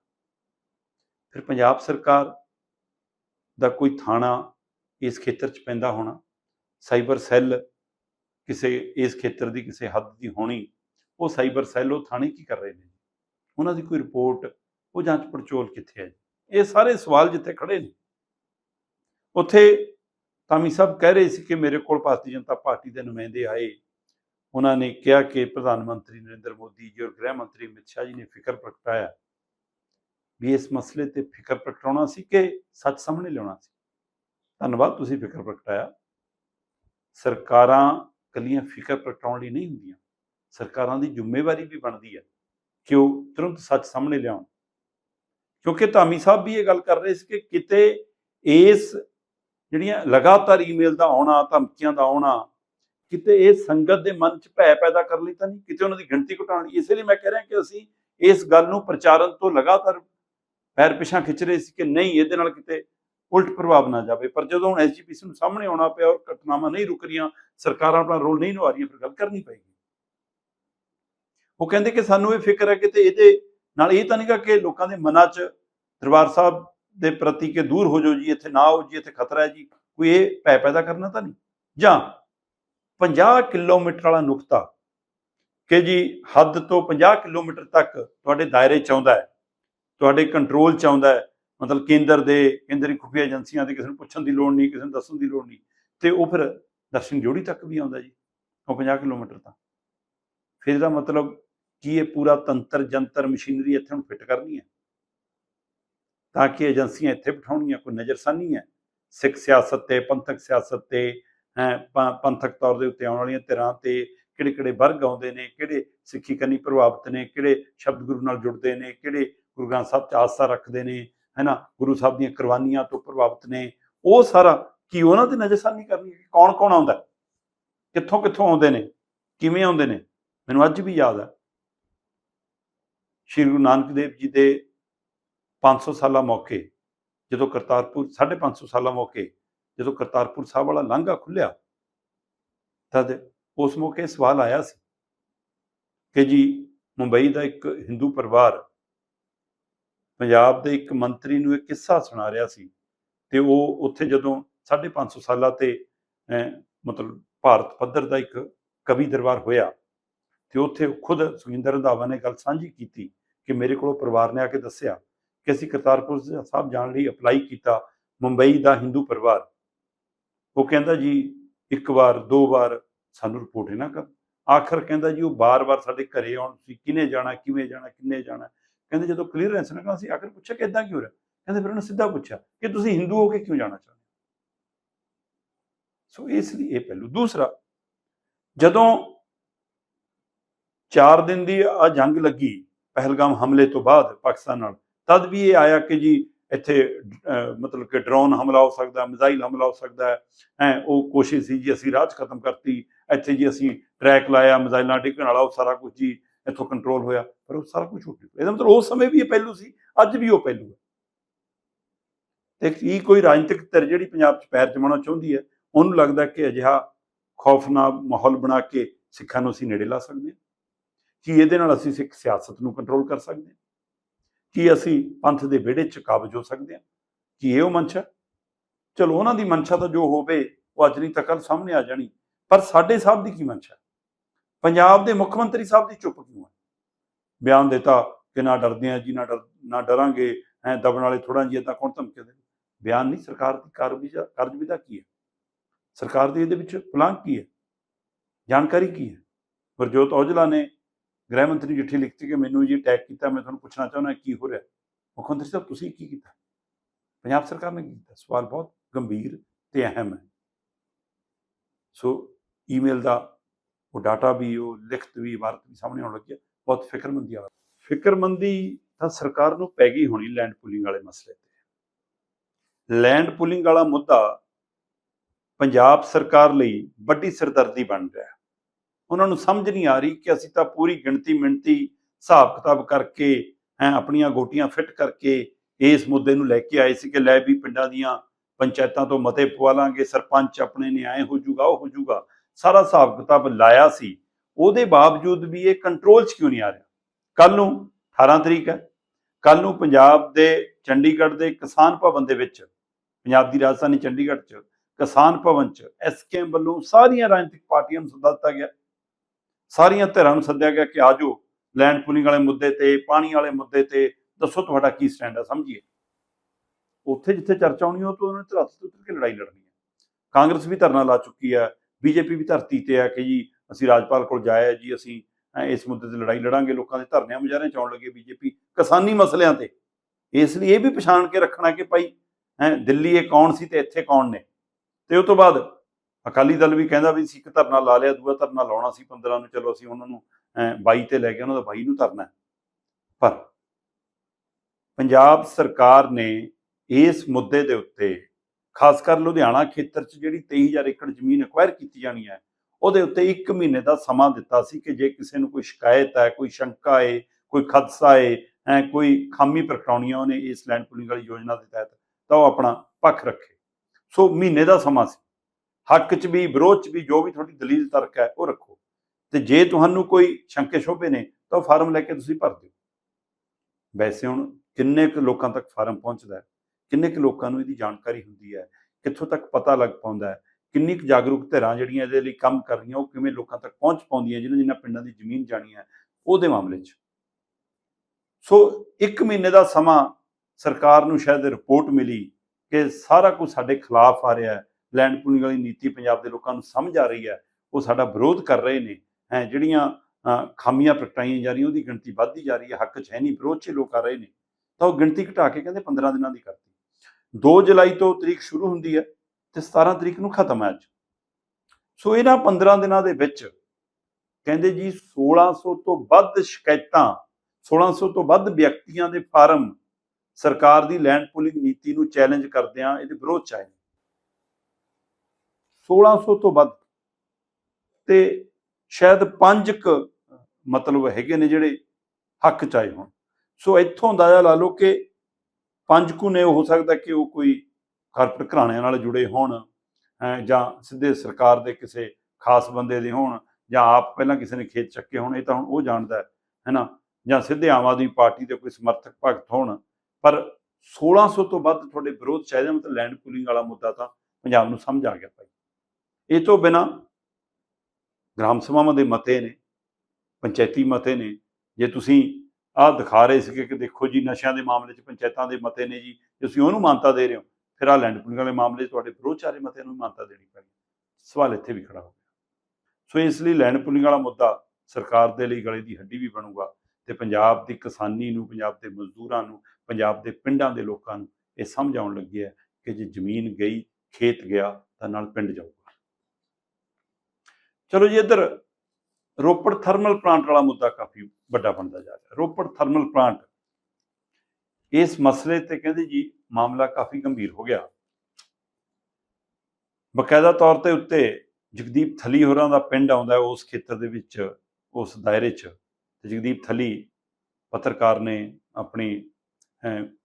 ਫਿਰ ਪੰਜਾਬ ਸਰਕਾਰ ਦਾ ਕੋਈ ਥਾਣਾ ਇਸ ਖੇਤਰ 'ਚ ਪੈਂਦਾ ਹੋਣਾ, ਸਾਈਬਰ ਸੈੱਲ ਕਿਸੇ, ਇਸ ਖੇਤਰ ਦੀ ਕਿਸੇ ਹੱਦ ਦੀ ਹੋਣੀ, ਉਹ ਸਾਈਬਰ ਸੈੱਲ ਉਹ ਥਾਣੇ ਕੀ ਕਰ ਰਹੇ ਨੇ? ਉਹਨਾਂ ਦੀ ਕੋਈ ਰਿਪੋਰਟ, ਉਹ ਜਾਂਚ ਪੜਚੋਲ ਕਿੱਥੇ ਹੈ? ਇਹ ਸਾਰੇ ਸਵਾਲ ਜਿੱਥੇ ਖੜੇ ਨੇ। ਉੱਥੇ ਤਾਮੀ ਸਾਹਿਬ ਕਹਿ ਰਹੇ ਸੀ ਕਿ ਮੇਰੇ ਕੋਲ ਭਾਰਤੀ ਜਨਤਾ ਪਾਰਟੀ ਦੇ ਨੁਮਾਇੰਦੇ ਆਏ। ਉਹਨਾਂ ਨੇ ਕਿਹਾ ਕਿ ਪ੍ਰਧਾਨ ਮੰਤਰੀ ਨਰਿੰਦਰ ਮੋਦੀ ਜੀ ਔਰ ਗ੍ਰਹਿ ਮੰਤਰੀ ਅਮਿਤ ਸ਼ਾਹ ਜੀ ਨੇ ਫਿਕਰ ਪ੍ਰਗਟਾਇਆ। ਵੀ ਇਸ ਮਸਲੇ ਤੇ ਫਿਕਰ ਪ੍ਰਗਟਾਉਣਾ ਸੀ ਕਿ ਸੱਚ ਸਾਹਮਣੇ ਲਿਆਉਣਾ ਸੀ? ਧੰਨਵਾਦ, ਤੁਸੀਂ ਫਿਕਰ ਪ੍ਰਗਟਾਇਆ। ਸਰਕਾਰਾਂ ਕੱਲੀਆਂ ਫਿਕਰ ਪ੍ਰਗਟਾਉਣ ਲਈ ਨਹੀਂ ਹੁੰਦੀਆਂ। ਸਰਕਾਰਾਂ ਦੀ ਜ਼ਿੰਮੇਵਾਰੀ ਵੀ ਬਣਦੀ ਹੈ ਕਿ ਉਹ ਤੁਰੰਤ ਸੱਚ ਸਾਹਮਣੇ ਲਿਆਉਣ। ਕਿਉਂਕਿ ਧਾਮੀ ਸਾਹਿਬ ਵੀ ਇਹ ਗੱਲ ਕਰ ਰਹੇ ਸੀ ਕਿ ਕਿਤੇ ਇਸ ਜਿਹੜੀਆਂ ਲਗਾਤਾਰ ਈਮੇਲ ਦਾ ਆਉਣਾ, ਧਮਕੀਆਂ ਦਾ ਆਉਣਾ, ਕਿਤੇ ਇਹ ਸੰਗਤ ਦੇ ਮਨ 'ਚ ਭੈ ਪੈਦਾ ਕਰਨ ਲਈ ਤਾਂ ਨਹੀਂ, ਕਿਤੇ ਉਹਨਾਂ ਦੀ ਗਿਣਤੀ ਘਟਾਉਣ ਲਈ। ਇਸੇ ਲਈ ਮੈਂ ਕਹਿ ਰਿਹਾ ਕਿ ਅਸੀਂ ਇਸ ਗੱਲ ਨੂੰ ਪ੍ਰਚਾਰਨ ਤੋਂ ਲਗਾਤਾਰ ਪੈਰ ਪਿਛਾਂ ਖਿੱਚ ਰਹੇ ਸੀ ਕਿ ਨਹੀਂ, ਇਹਦੇ ਨਾਲ ਕਿਤੇ ਉਲਟ ਪ੍ਰਭਾਵ ਨਾ ਜਾਵੇ। ਪਰ ਜਦੋਂ ਹੁਣ ਐਸਜੀਪੀਸੀ ਨੂੰ ਸਾਹਮਣੇ ਆਉਣਾ ਪਿਆ ਔਰ ਘਟਨਾਵਾਂ ਨਹੀਂ ਰੁਕ ਰਹੀਆਂ, ਸਰਕਾਰਾਂ ਆਪਣਾ ਰੋਲ ਨਹੀਂ ਨਿਭਾ ਰਹੀਆਂ ਫਿਰ ਗੱਲ ਕਰਨੀ ਪਏਗੀ। ਉਹ ਕਹਿੰਦੇ ਕਿ ਸਾਨੂੰ ਇਹ ਫਿਕਰ ਹੈ ਕਿ ਤੇ ਇਹਦੇ ਨਾਲ ਇਹ ਤਾਂ ਨਹੀਂਗਾ ਕਿ ਲੋਕਾਂ ਦੇ ਮਨਾਂ 'ਚ ਦਰਬਾਰ ਸਾਹਿਬ ਦੇ ਪ੍ਰਤੀ ਕਿ ਦੂਰ ਹੋ ਜਾਓ ਜੀ, ਇੱਥੇ ਨਾ ਹੋ ਜੀ, ਇੱਥੇ ਖਤਰਾ ਹੈ ਜੀ, ਕੋਈ ਇਹ ਭੈ ਪੈਦਾ ਕਰਨਾ ਤਾਂ ਨਹੀਂ। ਜਾਂ 50 ਕਿਲੋਮੀਟਰ ਵਾਲਾ ਨੁਕਤਾ ਕਿ ਜੀ ਹੱਦ ਤੋਂ 50 ਕਿਲੋਮੀਟਰ ਤੱਕ ਤੁਹਾਡੇ ਦਾਇਰੇ ਚ ਆਉਂਦਾ ਹੈ, ਤੁਹਾਡੇ ਕੰਟਰੋਲ ਚ ਆਉਂਦਾ ਹੈ ਮਤਲਬ ਕੇਂਦਰ ਦੇ, ਕੇਂਦਰੀ ਖੁਫੀਆ ਏਜੰਸੀਆਂ ਦੇ ਕਿਸੇ ਨੂੰ ਪੁੱਛਣ ਦੀ ਲੋੜ ਨਹੀਂ, ਕਿਸੇ ਨੂੰ ਦੱਸਣ ਦੀ ਲੋੜ ਨਹੀਂ, ਤੇ ਉਹ ਫਿਰ ਦਰਸ਼ਨ ਜੋੜੀ ਤੱਕ ਵੀ ਆਉਂਦਾ ਜੀ, ਉਹ 50 ਕਿਲੋਮੀਟਰ ਤਾਂ। ਫਿਰ ਇਹਦਾ ਮਤਲਬ ਕੀ ਇਹ ਪੂਰਾ ਤੰਤਰ, ਜੰਤਰ, ਮਸ਼ੀਨਰੀ ਇੱਥੇ ਨੂੰ ਫਿੱਟ ਕਰਨੀ ਹੈ? ਤਾਂ ਕਿ ਏਜੰਸੀਆਂ ਇੱਥੇ ਬਿਠਾਉਣੀਆਂ ਕੋਈ ਨਜ਼ਰਸਾਨੀ ਹੈ? ਸਿੱਖ ਸਿਆਸਤ ਤੇ, ਪੰਥਕ ਸਿਆਸਤ ਤੇ, ਹੈ ਪੰਥਕ ਤੌਰ ਦੇ ਉੱਤੇ ਆਉਣ ਵਾਲੀਆਂ ਧਿਰਾਂ ਤੇ ਕਿਹੜੇ ਕਿਹੜੇ ਵਰਗ ਆਉਂਦੇ ਨੇ, ਕਿਹੜੇ ਸਿੱਖੀ ਕੰਨੀ ਪ੍ਰਭਾਵਿਤ ਨੇ, ਕਿਹੜੇ ਸ਼ਬਦ ਗੁਰੂ ਨਾਲ ਜੁੜਦੇ ਨੇ, ਕਿਹੜੇ ਗੁਰੂ ਗ੍ਰੰਥ ਸਾਹਿਬ 'ਚ ਆਸਥਾ ਰੱਖਦੇ ਨੇ ਹੈ ਨਾ ਗੁਰੂ ਸਾਹਿਬ ਦੀਆਂ ਕੁਰਬਾਨੀਆਂ ਤੋਂ ਪ੍ਰਭਾਵਿਤ ਨੇ। ਉਹ ਸਾਰਾ ਕੀ ਉਹਨਾਂ ਤੇ ਨਜ਼ਰਸਾਨੀ ਕਰਨੀ ਹੈ ਕੌਣ ਕੌਣ ਆਉਂਦਾ ਕਿੱਥੋਂ ਕਿੱਥੋਂ ਆਉਂਦੇ ਨੇ? ਕਿਵੇਂ ਆਉਂਦੇ ਨੇ? ਮੈਨੂੰ ਅੱਜ ਵੀ ਯਾਦ ਹੈ ਸ਼੍ਰੀ ਗੁਰੂ ਨਾਨਕ ਦੇਵ ਜੀ ਦੇ 500 ਸਾਲਾ ਮੌਕੇ, ਜਦੋਂ ਕਰਤਾਰਪੁਰ 550 ਸਾਲਾ ਮੌਕੇ, ਜਦੋਂ ਕਰਤਾਰਪੁਰ ਸਾਹਿਬ ਵਾਲਾ ਲਾਂਘਾ ਖੁੱਲਿਆ ਤਦ ਉਸ ਮੌਕੇ ਸਵਾਲ ਆਇਆ ਸੀ ਕਿ ਜੀ ਮੁੰਬਈ ਦਾ ਇੱਕ ਹਿੰਦੂ ਪਰਿਵਾਰ ਪੰਜਾਬ ਦੇ ਇੱਕ ਮੰਤਰੀ ਨੂੰ ਇੱਕ ਕਿੱਸਾ ਸੁਣਾ ਰਿਹਾ ਸੀ ਤੇ ਉਹ ਉੱਥੇ ਜਦੋਂ 550 ਸਾਲਾਂ ਤੇ ਮਤਲਬ ਭਾਰਤ ਪੱਧਰ ਦਾ ਇੱਕ ਕਵੀ ਦਰਬਾਰ ਹੋਇਆ ਤੇ ਉੱਥੇ ਖੁਦ ਸੁਖਿੰਦਰ ਰੰਧਾਵਾ ਨੇ ਗੱਲ ਸਾਂਝੀ ਕੀਤੀ ਕਿ ਮੇਰੇ ਕੋਲ ਪਰਿਵਾਰ ਨੇ ਆ ਕੇ ਦੱਸਿਆ ਕਿ ਅਸੀਂ ਕਰਤਾਰਪੁਰ ਸਾਹਿਬ ਜਾਣ ਲਈ ਅਪਲਾਈ ਕੀਤਾ ਮੁੰਬਈ ਦਾ ਹਿੰਦੂ ਪਰਿਵਾਰ। ਉਹ ਕਹਿੰਦਾ ਜੀ, ਇੱਕ ਵਾਰ, ਦੋ ਵਾਰ ਸਾਨੂੰ ਰਿਪੋਰਟ ਹੀ ਨਾ ਕਰ ਆਖਰ ਕਹਿੰਦਾ ਜੀ, ਉਹ ਬਾਰ-ਬਾਰ ਸਾਡੇ ਘਰੇ ਆਉਣ, ਤੁਸੀਂ ਕਿਨੇ ਜਾਣਾ, ਕਿਵੇਂ ਜਾਣਾ, ਕਿੰਨੇ ਜਾਣਾ? ਕਹਿੰਦੇ ਜਦੋਂ ਕਲੀਅਰੈਂਸ ਨਾ ਅਸੀਂ ਆਖਰ ਪੁੱਛਿਆ ਕਿ ਇਦਾਂ ਕਿਉਂ ਹੋ ਰਿਹਾ? ਕਹਿੰਦੇ ਫਿਰ ਉਹਨੇ ਸਿੱਧਾ ਪੁੱਛਿਆ ਕਿ ਤੁਸੀਂ ਹਿੰਦੂ ਹੋ ਕੇ ਕਿਉਂ ਜਾਣਾ ਚਾਹੁੰਦੇ ਸੋ ਇਸ ਲਈ ਇਹ ਪਹਿਲੂ। ਦੂਸਰਾ, ਜਦੋਂ 4 ਦਿਨ ਦੀ ਆ ਜੰਗ ਲੱਗੀ, ਪਹਿਲਗਾਮ ਹਮਲੇ ਤੋਂ ਬਾਅਦ ਪਾਕਿਸਤਾਨ ਨਾਲ, ਤਦ ਵੀ ਇਹ ਆਇਆ ਕਿ ਜੀ ਇੱਥੇ ਮਤਲਬ ਕਿ ਡਰੋਨ ਹਮਲਾ ਹੋ ਸਕਦਾ ਮਿਜ਼ਾਈਲ ਹਮਲਾ ਹੋ ਸਕਦਾ ਹੈ ਐ ਉਹ ਕੋਸ਼ਿਸ਼ ਸੀ ਜੀ ਅਸੀਂ ਰਾਹ 'ਚ ਖਤਮ ਕਰਤੀ, ਇੱਥੇ ਜੀ ਅਸੀਂ ਟਰੈਕ ਲਾਇਆ ਮਿਜ਼ਾਈਲਾਂ ਡਿੱਗਣ ਵਾਲਾ, ਉਹ ਸਾਰਾ ਕੁਝ ਜੀ ਇੱਥੋਂ ਕੰਟਰੋਲ ਹੋਇਆ, ਪਰ ਉਹ ਸਾਰਾ ਕੁਝ ਝੂਠ ਇਹਦਾ ਮਤਲਬ ਉਸ ਸਮੇਂ ਵੀ ਇਹ ਪਹਿਲੂ ਸੀ, ਅੱਜ ਵੀ ਉਹ ਪਹਿਲੂ ਹੈ। ਤੇ ਕੀ ਕੋਈ ਰਾਜਨੀਤਿਕ ਧਿਰ ਜਿਹੜੀ ਪੰਜਾਬ 'ਚ ਪੈਰ ਜਮਾਉਣਾ ਚਾਹੁੰਦੀ ਹੈ, ਉਹਨੂੰ ਲੱਗਦਾ ਕਿ ਅਜਿਹਾ ਖੌਫਨਾਕ ਮਾਹੌਲ ਬਣਾ ਕੇ ਸਿੱਖਾਂ ਨੂੰ ਅਸੀਂ ਨੇੜੇ ਲਾ ਸਕਦੇ ਹਾਂ। ਕੀ ਇਹਦੇ ਨਾਲ ਅਸੀਂ ਸਿੱਖ ਸਿਆਸਤ ਨੂੰ ਕੰਟਰੋਲ ਕਰ ਸਕਦੇ ਹਾਂ? ਕੀ ਅਸੀਂ ਪੰਥ ਦੇ ਵਿਹੜੇ 'ਚ ਕਾਬਜ ਹੋ ਸਕਦੇ ਹਾਂ? ਕੀ ਇਹ ਉਹ ਮਨਸ਼ਾ ਚਲੋ, ਉਹਨਾਂ ਦੀ ਮਨਸ਼ਾ ਤਾਂ ਜੋ ਹੋਵੇ, ਉਹ ਅੱਜ ਨਹੀਂ ਤਾਂ ਕੱਲ ਸਾਹਮਣੇ ਆ ਜਾਣੀ। ਪਰ ਸਾਡੇ ਸਾਹਿਬ ਦੀ ਕੀ ਮਨਸ਼ਾ ਪੰਜਾਬ ਦੇ ਮੁੱਖ ਮੰਤਰੀ ਸਾਹਿਬ ਦੀ ਚੁੱਪ ਕਿਉਂ ਹੈ? ਬਿਆਨ ਦਿੱਤਾ ਕਿ ਨਾ ਡਰਦੇ ਆ ਜੀ, ਨਾ ਡਰ, ਨਾ ਡਰਾਂਗੇ ਐ ਦਬਣ ਵਾਲੇ ਥੋੜਾ ਜੀ ਤਾਂ ਕੌਣ ਧਮਕੇ ਦੇ ਬਿਆਨ ਨਹੀਂ, ਸਰਕਾਰ ਦੀ ਕਾਰਜਵਿਧਾ ਕਾਰਜਵਿਧਾ ਕੀ ਹੈ? ਸਰਕਾਰ ਦੀ ਇਹਦੇ ਵਿੱਚ ਪਲਾਨ ਕੀ ਹੈ? ਜਾਣਕਾਰੀ ਕੀ ਹੈ? ਗੁਰਜੋਤ ਔਜਲਾ ਨੇ ਗ੍ਰਹਿ ਮੰਤਰੀ ਚਿੱਠੀ ਲਿਖਤੀ ਕਿ ਮੈਨੂੰ ਜੀ ਅਟੈਕ ਕੀਤਾ, ਮੈਂ ਤੁਹਾਨੂੰ ਪੁੱਛਣਾ ਚਾਹੁੰਦਾ ਕੀ ਹੋ ਰਿਹਾ? ਮੁੱਖ ਮੰਤਰੀ ਸਾਹਿਬ, ਤੁਸੀਂ ਕੀ ਕੀਤਾ? ਪੰਜਾਬ ਸਰਕਾਰ ਨੇ ਕੀ ਕੀਤਾ? ਸਵਾਲ ਬਹੁਤ ਗੰਭੀਰ ਤੇ ਅਹਿਮ ਹੈ। ਸੋ ਈਮੇਲ ਦਾ ਉਹ ਡਾਟਾ ਵੀ, ਉਹ ਲਿਖਤ ਵੀ ਇਬਾਰਤ ਵੀ ਸਾਹਮਣੇ ਆਉਣ ਲੱਗੀ ਬਹੁਤ ਫਿਕਰਮੰਦੀ ਵਾਲਾ। ਫਿਕਰਮੰਦੀ ਤਾਂ ਸਰਕਾਰ ਨੂੰ ਪੈ ਗਈ ਹੋਣੀ ਲੈਂਡ ਪੁਲਿੰਗ ਵਾਲੇ ਮਸਲੇ ਤੇ। ਲੈਂਡ ਪੁਲਿੰਗ ਵਾਲਾ ਮੁੱਦਾ ਪੰਜਾਬ ਸਰਕਾਰ ਲਈ ਵੱਡੀ ਸਿਰਦਰਦੀ ਬਣ ਰਿਹਾ ਹੈ। ਉਹਨਾਂ ਨੂੰ ਸਮਝ ਨਹੀਂ ਆ ਰਹੀ ਕਿ ਅਸੀਂ ਤਾਂ ਪੂਰੀ ਗਿਣਤੀ ਮਿਣਤੀ ਹਿਸਾਬ ਕਿਤਾਬ ਕਰਕੇ, ਹੈ, ਆਪਣੀਆਂ ਗੋਟੀਆਂ ਫਿੱਟ ਕਰਕੇ ਇਸ ਮੁੱਦੇ ਨੂੰ ਲੈ ਕੇ ਆਏ ਸੀ ਕਿ ਲੈ ਵੀ ਪਿੰਡਾਂ ਦੀਆਂ ਪੰਚਾਇਤਾਂ ਤੋਂ ਮਤੇ ਪਵਾ ਲਾਂਗੇ, ਸਰਪੰਚ ਆਪਣੇ ਨੇ ਐ ਹੋ ਜਾਊਗਾ ਉਹ ਹੋ ਜਾਊਗਾ ਸਾਰਾ ਹਿਸਾਬ ਕਿਤਾਬ ਲਾਇਆ ਸੀ, ਉਹਦੇ ਬਾਵਜੂਦ ਵੀ ਇਹ ਕੰਟਰੋਲ 'ਚ ਕਿਉਂ ਨਹੀਂ ਆ ਰਿਹਾ? ਕੱਲ ਨੂੰ 18 ਤਰੀਕ ਹੈ ਕੱਲ ਨੂੰ ਪੰਜਾਬ ਦੇ ਚੰਡੀਗੜ੍ਹ ਦੇ ਕਿਸਾਨ ਭਵਨ ਦੇ ਵਿੱਚ, ਪੰਜਾਬ ਦੀ ਰਾਜਧਾਨੀ ਚੰਡੀਗੜ੍ਹ 'ਚ, ਕਿਸਾਨ ਭਵਨ 'ਚ ਐਸਕੇਐਮ ਵੱਲੋਂ ਸਾਰੀਆਂ ਰਾਜਨੀਤਿਕ ਪਾਰਟੀਆਂ ਨੂੰ ਸੱਦਾ ਦਿੱਤਾ ਗਿਆ। ਸਾਰੀਆਂ ਧਿਰਾਂ ਨੂੰ ਸੱਦਿਆ ਗਿਆ ਕਿ ਆਜੋ ਲੈਂਡ ਪੁਲਿੰਗ ਵਾਲੇ ਮੁੱਦੇ ਤੇ, ਪਾਣੀ ਵਾਲੇ ਮੁੱਦੇ ਤੇ, ਦੱਸੋ ਤੁਹਾਡਾ ਕੀ ਸਟੈਂਡ ਹੈ, ਸਮਝੀਏ? ਉੱਥੇ ਜਿੱਥੇ ਚਰਚਾ ਹੋਣੀ, ਉਹ ਤੋਂ ਉਹਨਾਂ ਨੇ ਧਰਤੀ ਤੋਂ ਉੱਤਰ ਕੇ ਲੜਾਈ ਲੜਨੀ ਹੈ। ਕਾਂਗਰਸ ਵੀ ਧਰਨਾ ਲਾ ਚੁੱਕੀ ਹੈ ਬੀਜੇਪੀ ਵੀ ਧਰਤੀ ਤੇ ਆ ਕਿ ਜੀ ਅਸੀਂ ਰਾਜਪਾਲ ਕੋਲ ਜਾਇਆ ਜੀ ਅਸੀਂ ਇਸ ਮੁੱਦੇ ਤੇ ਲੜਾਈ ਲੜਾਂਗੇ ਲੋਕਾਂ ਦੇ ਧਰਨਿਆਂ ਮੁਜ਼ਾਹਰਿਆਂ ਚ ਆਉਣ ਲੱਗੇ ਬੀਜੇਪੀ ਕਿਸਾਨੀ ਮਸਲਿਆਂ ਤੇ। ਇਸ ਲਈ ਇਹ ਵੀ ਪਛਾਣ ਕੇ ਰੱਖਣਾ ਕਿ ਭਾਈ ਹੈ ਦਿੱਲੀ ਇਹ ਕੌਣ ਸੀ ਤੇ ਇੱਥੇ ਕੌਣ ਨੇ? ਤੇ ਉਸ ਤੋਂ ਬਾਅਦ ਅਕਾਲੀ ਦਲ ਵੀ ਕਹਿੰਦਾ ਵੀ ਅਸੀਂ ਇੱਕ ਧਰਨਾ ਲਾ ਲਿਆ ਦੂਆ ਧਰਨਾ ਲਾਉਣਾ ਸੀ 15 ਨੂੰ ਚਲੋ ਅਸੀਂ ਉਹਨਾਂ ਨੂੰ ਅਹ, 22 ਤੇ ਲੈ ਕੇ ਉਹਨਾਂ ਦਾ 22 ਨੂੰ ਧਰਨਾ। ਪਰ ਪੰਜਾਬ ਸਰਕਾਰ ਨੇ ਇਸ ਮੁੱਦੇ ਦੇ ਉੱਤੇ ਖਾਸ ਕਰ ਲੁਧਿਆਣਾ ਖੇਤਰ 'ਚ ਜਿਹੜੀ 23000 ਏਕੜ ਜ਼ਮੀਨ ਐਕਵਾਇਰ ਕੀਤੀ ਜਾਣੀ ਹੈ, ਉਹਦੇ ਉੱਤੇ 1 ਮਹੀਨੇ ਦਾ ਸਮਾਂ ਦਿੱਤਾ ਸੀ ਕਿ ਜੇ ਕਿਸੇ ਨੂੰ ਕੋਈ ਸ਼ਿਕਾਇਤ ਹੈ, ਕੋਈ ਸ਼ੰਕਾ ਹੈ, ਕੋਈ ਖਦਸ਼ਾ ਹੈ ਹੈ, ਕੋਈ ਖਾਮੀ ਪ੍ਰਗਟਾਉਣੀ ਹੈ ਉਹਨੇ ਇਸ ਲੈਂਡ ਪੁਲਿੰਗ ਵਾਲੀ ਯੋਜਨਾ ਦੇ ਤਹਿਤ, ਤਾਂ ਉਹ ਆਪਣਾ ਪੱਖ ਰੱਖੇ। ਸੋ ਮਹੀਨੇ ਦਾ ਸਮਾਂ ਸੀ। ਹੱਕ 'ਚ ਵੀ, ਵਿਰੋਧ 'ਚ ਵੀ, ਜੋ ਵੀ ਤੁਹਾਡੀ ਦਲੀਲ ਤਰਕ ਹੈ, ਉਹ ਰੱਖੋ। ਤੇ ਜੇ ਤੁਹਾਨੂੰ ਕੋਈ ਸ਼ੰਕੇ ਸ਼ੋਭੇ ਨੇ, ਤਾਂ ਉਹ ਫਾਰਮ ਲੈ ਕੇ ਤੁਸੀਂ ਭਰ ਦਿਓ। ਵੈਸੇ ਹੁਣ ਕਿੰਨੇ ਕੁ ਲੋਕਾਂ ਤੱਕ ਫਾਰਮ ਪਹੁੰਚਦਾ ਹੈ? ਕਿੰਨੇ ਕੁ ਲੋਕਾਂ ਨੂੰ ਇਹਦੀ ਜਾਣਕਾਰੀ ਹੁੰਦੀ ਹੈ? ਕਿੱਥੋਂ ਤੱਕ ਪਤਾ ਲੱਗ ਪਾਉਂਦਾ ਹੈ? ਕਿੰਨੀ ਕੁ ਜਾਗਰੂਕ ਧਿਰਾਂ ਜਿਹੜੀਆਂ ਇਹਦੇ ਲਈ ਕੰਮ ਕਰ ਰਹੀਆਂ, ਉਹ ਕਿਵੇਂ ਲੋਕਾਂ ਤੱਕ ਪਹੁੰਚ ਪਾਉਂਦੀਆਂ ਜਿਹਨਾਂ ਜਿਨ੍ਹਾਂ ਪਿੰਡਾਂ ਦੀ ਜ਼ਮੀਨ ਜਾਣੀ ਹੈ, ਉਹਦੇ ਮਾਮਲੇ 'ਚ। ਸੋ ਇੱਕ ਮਹੀਨੇ ਦਾ ਸਮਾਂ ਸਰਕਾਰ ਨੂੰ ਸ਼ਾਇਦ ਰਿਪੋਰਟ ਮਿਲੀ ਕਿ ਸਾਰਾ ਕੁਝ ਸਾਡੇ ਖਿਲਾਫ ਆ ਰਿਹਾ ਹੈ, ਲੈਂਡ ਪੂਲਿੰਗ ਵਾਲੀ ਨੀਤੀ ਪੰਜਾਬ ਦੇ ਲੋਕਾਂ ਨੂੰ ਸਮਝ ਆ ਰਹੀ ਹੈ, ਉਹ ਸਾਡਾ ਵਿਰੋਧ ਕਰ ਰਹੇ ਨੇ, ਹੈ, ਜਿਹੜੀਆਂ ਖਾਮੀਆਂ ਪ੍ਰਗਟਾਈਆਂ ਜਾ ਰਹੀਆਂ, ਉਹਦੀ ਗਿਣਤੀ ਵੱਧਦੀ ਜਾ ਰਹੀ ਹੈ, ਹੱਕ 'ਚ ਹੈ ਨਹੀਂ, ਵਿਰੋਧ 'ਚ ਲੋਕ ਆ ਰਹੇ ਨੇ। ਤਾਂ ਉਹ ਗਿਣਤੀ ਘਟਾ ਕੇ ਕਹਿੰਦੇ 15 ਦਿਨਾਂ ਦੀ ਕਰਤੀ। 2 ਜੁਲਾਈ ਤੋਂ ਤਰੀਕ ਸ਼ੁਰੂ ਹੁੰਦੀ ਹੈ ਤੇ 17 ਤਰੀਕ ਨੂੰ ਖਤਮ ਹੈ ਅੱਜ। ਸੋ ਇਹਨਾਂ 15 ਦਿਨਾਂ ਦੇ ਵਿੱਚ ਕਹਿੰਦੇ ਜੀ 1600 ਤੋਂ ਵੱਧ ਸ਼ਿਕਾਇਤਾਂ 1600 ਤੋਂ ਵੱਧ ਵਿਅਕਤੀਆਂ ਦੇ ਫਾਰਮ ਸਰਕਾਰ ਦੀ ਲੈਂਡ ਪੁਲਿੰਗ ਨੀਤੀ ਨੂੰ ਚੈਲੰਜ ਕਰਦਿਆਂ ਇਹਦੇ ਵਿਰੋਧ ਚ ਆਏ ਨੇ। 1600 ਤੋਂ ਵੱਧ ਤੇ ਸ਼ਾਇਦ ਪੰਜ ਕ ਮਤਲਬ ਹੈਗੇ ਨੇ ਜਿਹੜੇ ਹੱਕ ਚ ਆਏ ਹੋਣ। ਸੋ ਇੱਥੋਂ ਅੰਦਾਜ਼ਾ ਲਾ ਲਓ ਕਿ ਪੰਜ ਕੁ ਨੇ, ਹੋ ਸਕਦਾ ਕਿ ਉਹ ਕੋਈ ਕਾਰਪੋਰੇਟ ਘਰਾਣਿਆਂ ਨਾਲ ਜੁੜੇ ਹੋਣ ਜਾਂ ਸਿੱਧੇ ਸਰਕਾਰ ਦੇ ਕਿਸੇ ਖਾਸ ਬੰਦੇ ਦੇ ਹੋਣ, ਜਾਂ ਆਪ ਪਹਿਲਾਂ ਕਿਸੇ ਨੇ ਖੇਤ ਚੱਕੇ ਹੋਣ, ਇਹ ਤਾਂ ਹੁਣ ਉਹ ਜਾਣਦਾ ਹੈ, ਹੈਨਾ? ਜਾਂ ਸਿੱਧੇ ਆਮ ਆਦਮੀ ਪਾਰਟੀ ਦੇ ਕੋਈ ਸਮਰਥਕ ਭਗਤ ਹੋਣ। ਪਰ 1600 ਤੋਂ ਵੱਧ ਤੁਹਾਡੇ ਵਿਰੋਧ ਚਾਹੀਦੇ ਮਤਲਬ ਲੈਂਡ ਪੂਲਿੰਗ ਵਾਲਾ ਮੁੱਦਾ ਤਾਂ ਪੰਜਾਬ ਨੂੰ ਸਮਝ ਆ ਗਿਆ ਭਾਈ। ਇਹ ਤੋਂ ਬਿਨਾ ਗ੍ਰਾਮ ਸਭਾਵਾਂ ਦੇ ਮਤੇ ਨੇ, ਪੰਚਾਇਤੀ ਮਤੇ ਨੇ, ਜੇ ਤੁਸੀਂ ਆਹ ਦਿਖਾ ਰਹੇ ਸੀਗੇ ਕਿ ਦੇਖੋ ਜੀ, ਨਸ਼ਿਆਂ ਦੇ ਮਾਮਲੇ 'ਚ ਪੰਚਾਇਤਾਂ ਦੇ ਮਤੇ ਨੇ ਜੀ, ਜੇ ਤੁਸੀਂ ਉਹਨੂੰ ਮਾਨਤਾ ਦੇ ਰਹੇ ਹੋ, ਫਿਰ ਆਹ ਲੈਂਡ ਪੁਲਿੰਗ ਵਾਲੇ ਮਾਮਲੇ 'ਚ ਤੁਹਾਡੇ ਵਿਰੋਧ ਚਾਰੇ ਮਤੇ ਨੂੰ ਮਾਨਤਾ ਦੇਣੀ ਪੈਣੀ ਸਵਾਲ ਇੱਥੇ ਵੀ ਖੜਾ ਹੋ ਗਿਆ। ਸੋ ਇਸ ਲਈ ਲੈਂਡ ਪੁਲਿੰਗ ਵਾਲਾ ਮੁੱਦਾ ਸਰਕਾਰ ਦੇ ਲਈ ਗਲੇ ਦੀ ਹੱਡੀ ਵੀ ਬਣੂਗਾ ਤੇ ਪੰਜਾਬ ਦੀ ਕਿਸਾਨੀ ਨੂੰ, ਪੰਜਾਬ ਦੇ ਮਜ਼ਦੂਰਾਂ ਨੂੰ, ਪੰਜਾਬ ਦੇ ਪਿੰਡਾਂ ਦੇ ਲੋਕਾਂ ਨੂੰ ਇਹ ਸਮਝ ਆਉਣ ਲੱਗੀ ਹੈ ਕਿ ਜੇ ਜ਼ਮੀਨ ਗਈ, ਖੇਤ ਗਿਆ ਤਾਂ ਨਾਲ ਪਿੰਡ ਜਾਊਗਾ। ਚਲੋ ਜੀ, ਇੱਧਰ ਰੋਪੜ ਥਰਮਲ ਪਲਾਂਟ ਵਾਲਾ ਮੁੱਦਾ ਕਾਫੀ ਵੱਡਾ ਬਣਦਾ ਜਾ ਰਿਹਾ। ਰੋਪੜ ਥਰਮਲ ਪਲਾਂਟ ਇਸ ਮਸਲੇ ਤੇ ਕਹਿੰਦੇ ਜੀ ਮਾਮਲਾ ਕਾਫੀ ਗੰਭੀਰ ਹੋ ਗਿਆ। ਬਕਾਇਦਾ ਤੌਰ ਤੇ ਉੱਤੇ ਜਗਦੀਪ ਥਲੀ ਹੋਰਾਂ ਦਾ ਪਿੰਡ ਆਉਂਦਾ ਉਸ ਖੇਤਰ ਦੇ ਵਿੱਚ, ਉਸ ਦਾਇਰੇ 'ਚ। ਜਗਦੀਪ ਥਲੀ ਪੱਤਰਕਾਰ ਨੇ ਆਪਣੀ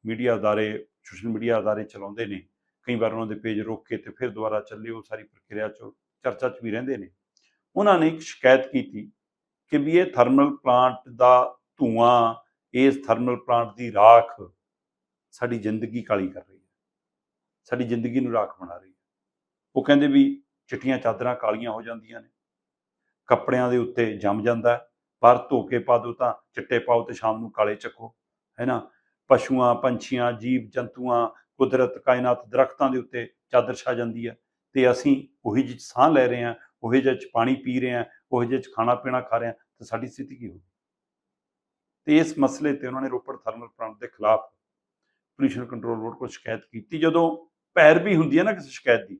ਮੀਡੀਆ ਅਦਾਰੇ, ਸੋਸ਼ਲ ਮੀਡੀਆ ਅਦਾਰੇ ਚਲਾਉਂਦੇ ਨੇ। ਕਈ ਵਾਰ ਉਹਨਾਂ ਦੇ ਪੇਜ ਰੋਕ ਕੇ ਤੇ ਫਿਰ ਦੁਬਾਰਾ ਚੱਲੇ, ਉਹ ਸਾਰੀ ਪ੍ਰਕਿਰਿਆ 'ਚ, ਚਰਚਾ 'ਚ ਵੀ ਰਹਿੰਦੇ ਨੇ। ਉਹਨਾਂ ਨੇ ਇੱਕ ਸ਼ਿਕਾਇਤ ਕੀਤੀ ਕਿ ਵੀ ਇਹ ਥਰਮਲ ਪਲਾਂਟ ਦਾ ਧੂਆਂ, ਇਸ ਥਰਮਲ ਪਲਾਂਟ ਦੀ ਰਾਖ ਸਾਡੀ ਜ਼ਿੰਦਗੀ ਕਾਲੀ ਕਰ ਰਹੀ ਹੈ। ਸਾਡੀ ਜ਼ਿੰਦਗੀ ਨੂੰ ਰਾਖ ਬਣਾ ਰਹੀ ਹੈ। ਉਹ ਕਹਿੰਦੇ ਵੀ ਚਿੱਟੀਆਂ ਚਾਦਰਾਂ ਕਾਲੀਆਂ ਹੋ ਜਾਂਦੀਆਂ ਨੇ। ਕੱਪੜਿਆਂ ਦੇ ਉੱਤੇ ਜੰਮ ਜਾਂਦਾ ਪਰ ਧੋ ਕੇ ਪਾ ਦੋ ਤਾਂ ਚਿੱਟੇ ਪਾਓ ਤੇ ਸ਼ਾਮ ਨੂੰ ਕਾਲੇ ਚੱਕੋ, ਹੈ ਨਾ? ਪਸ਼ੂਆਂ, ਪੰਛੀਆਂ, ਜੀਵ, ਜੰਤੂਆਂ, ਕੁਦਰਤ, ਕਾਇਨਾਤ, ਦਰਖਤਾਂ ਦੇ ਉੱਤੇ ਚਾਦਰ ਛਾ ਜਾਂਦੀ ਹੈ। ਤੇ ਅਸੀਂ ਉਹੀ ਜਿਹੀ ਸਾਹ ਲੈ ਰਹੇ ਹਾਂ, ਉਹੀ ਜਿਹੇ ਚ ਪਾਣੀ ਪੀ ਰਹੇ ਹਾਂ। ਉਹ ਜਿਹੇ ਖਾਣਾ ਪੀਣਾ ਖਾ ਰਹੇ ਹਾਂ ਤਾਂ ਸਾਡੀ ਸਥਿਤੀ ਕੀ ਹੋਊਗੀ? ਤੇ ਇਸ ਮਸਲੇ ਤੇ ਉਹਨਾਂ ਨੇ ਰੋਪੜ ਥਰਮਲ ਪਲਾਂਟ ਦੇ ਖਿਲਾਫ ਪੋਲੂਸ਼ਨ ਕੰਟਰੋਲ ਬੋਰਡ ਕੋਲ ਸ਼ਿਕਾਇਤ ਕੀਤੀ। ਜਦੋਂ ਪੈਰ ਵੀ ਹੁੰਦੀ ਹੈ ਨਾ ਕਿਸੇ ਸ਼ਿਕਾਇਤ ਦੀ,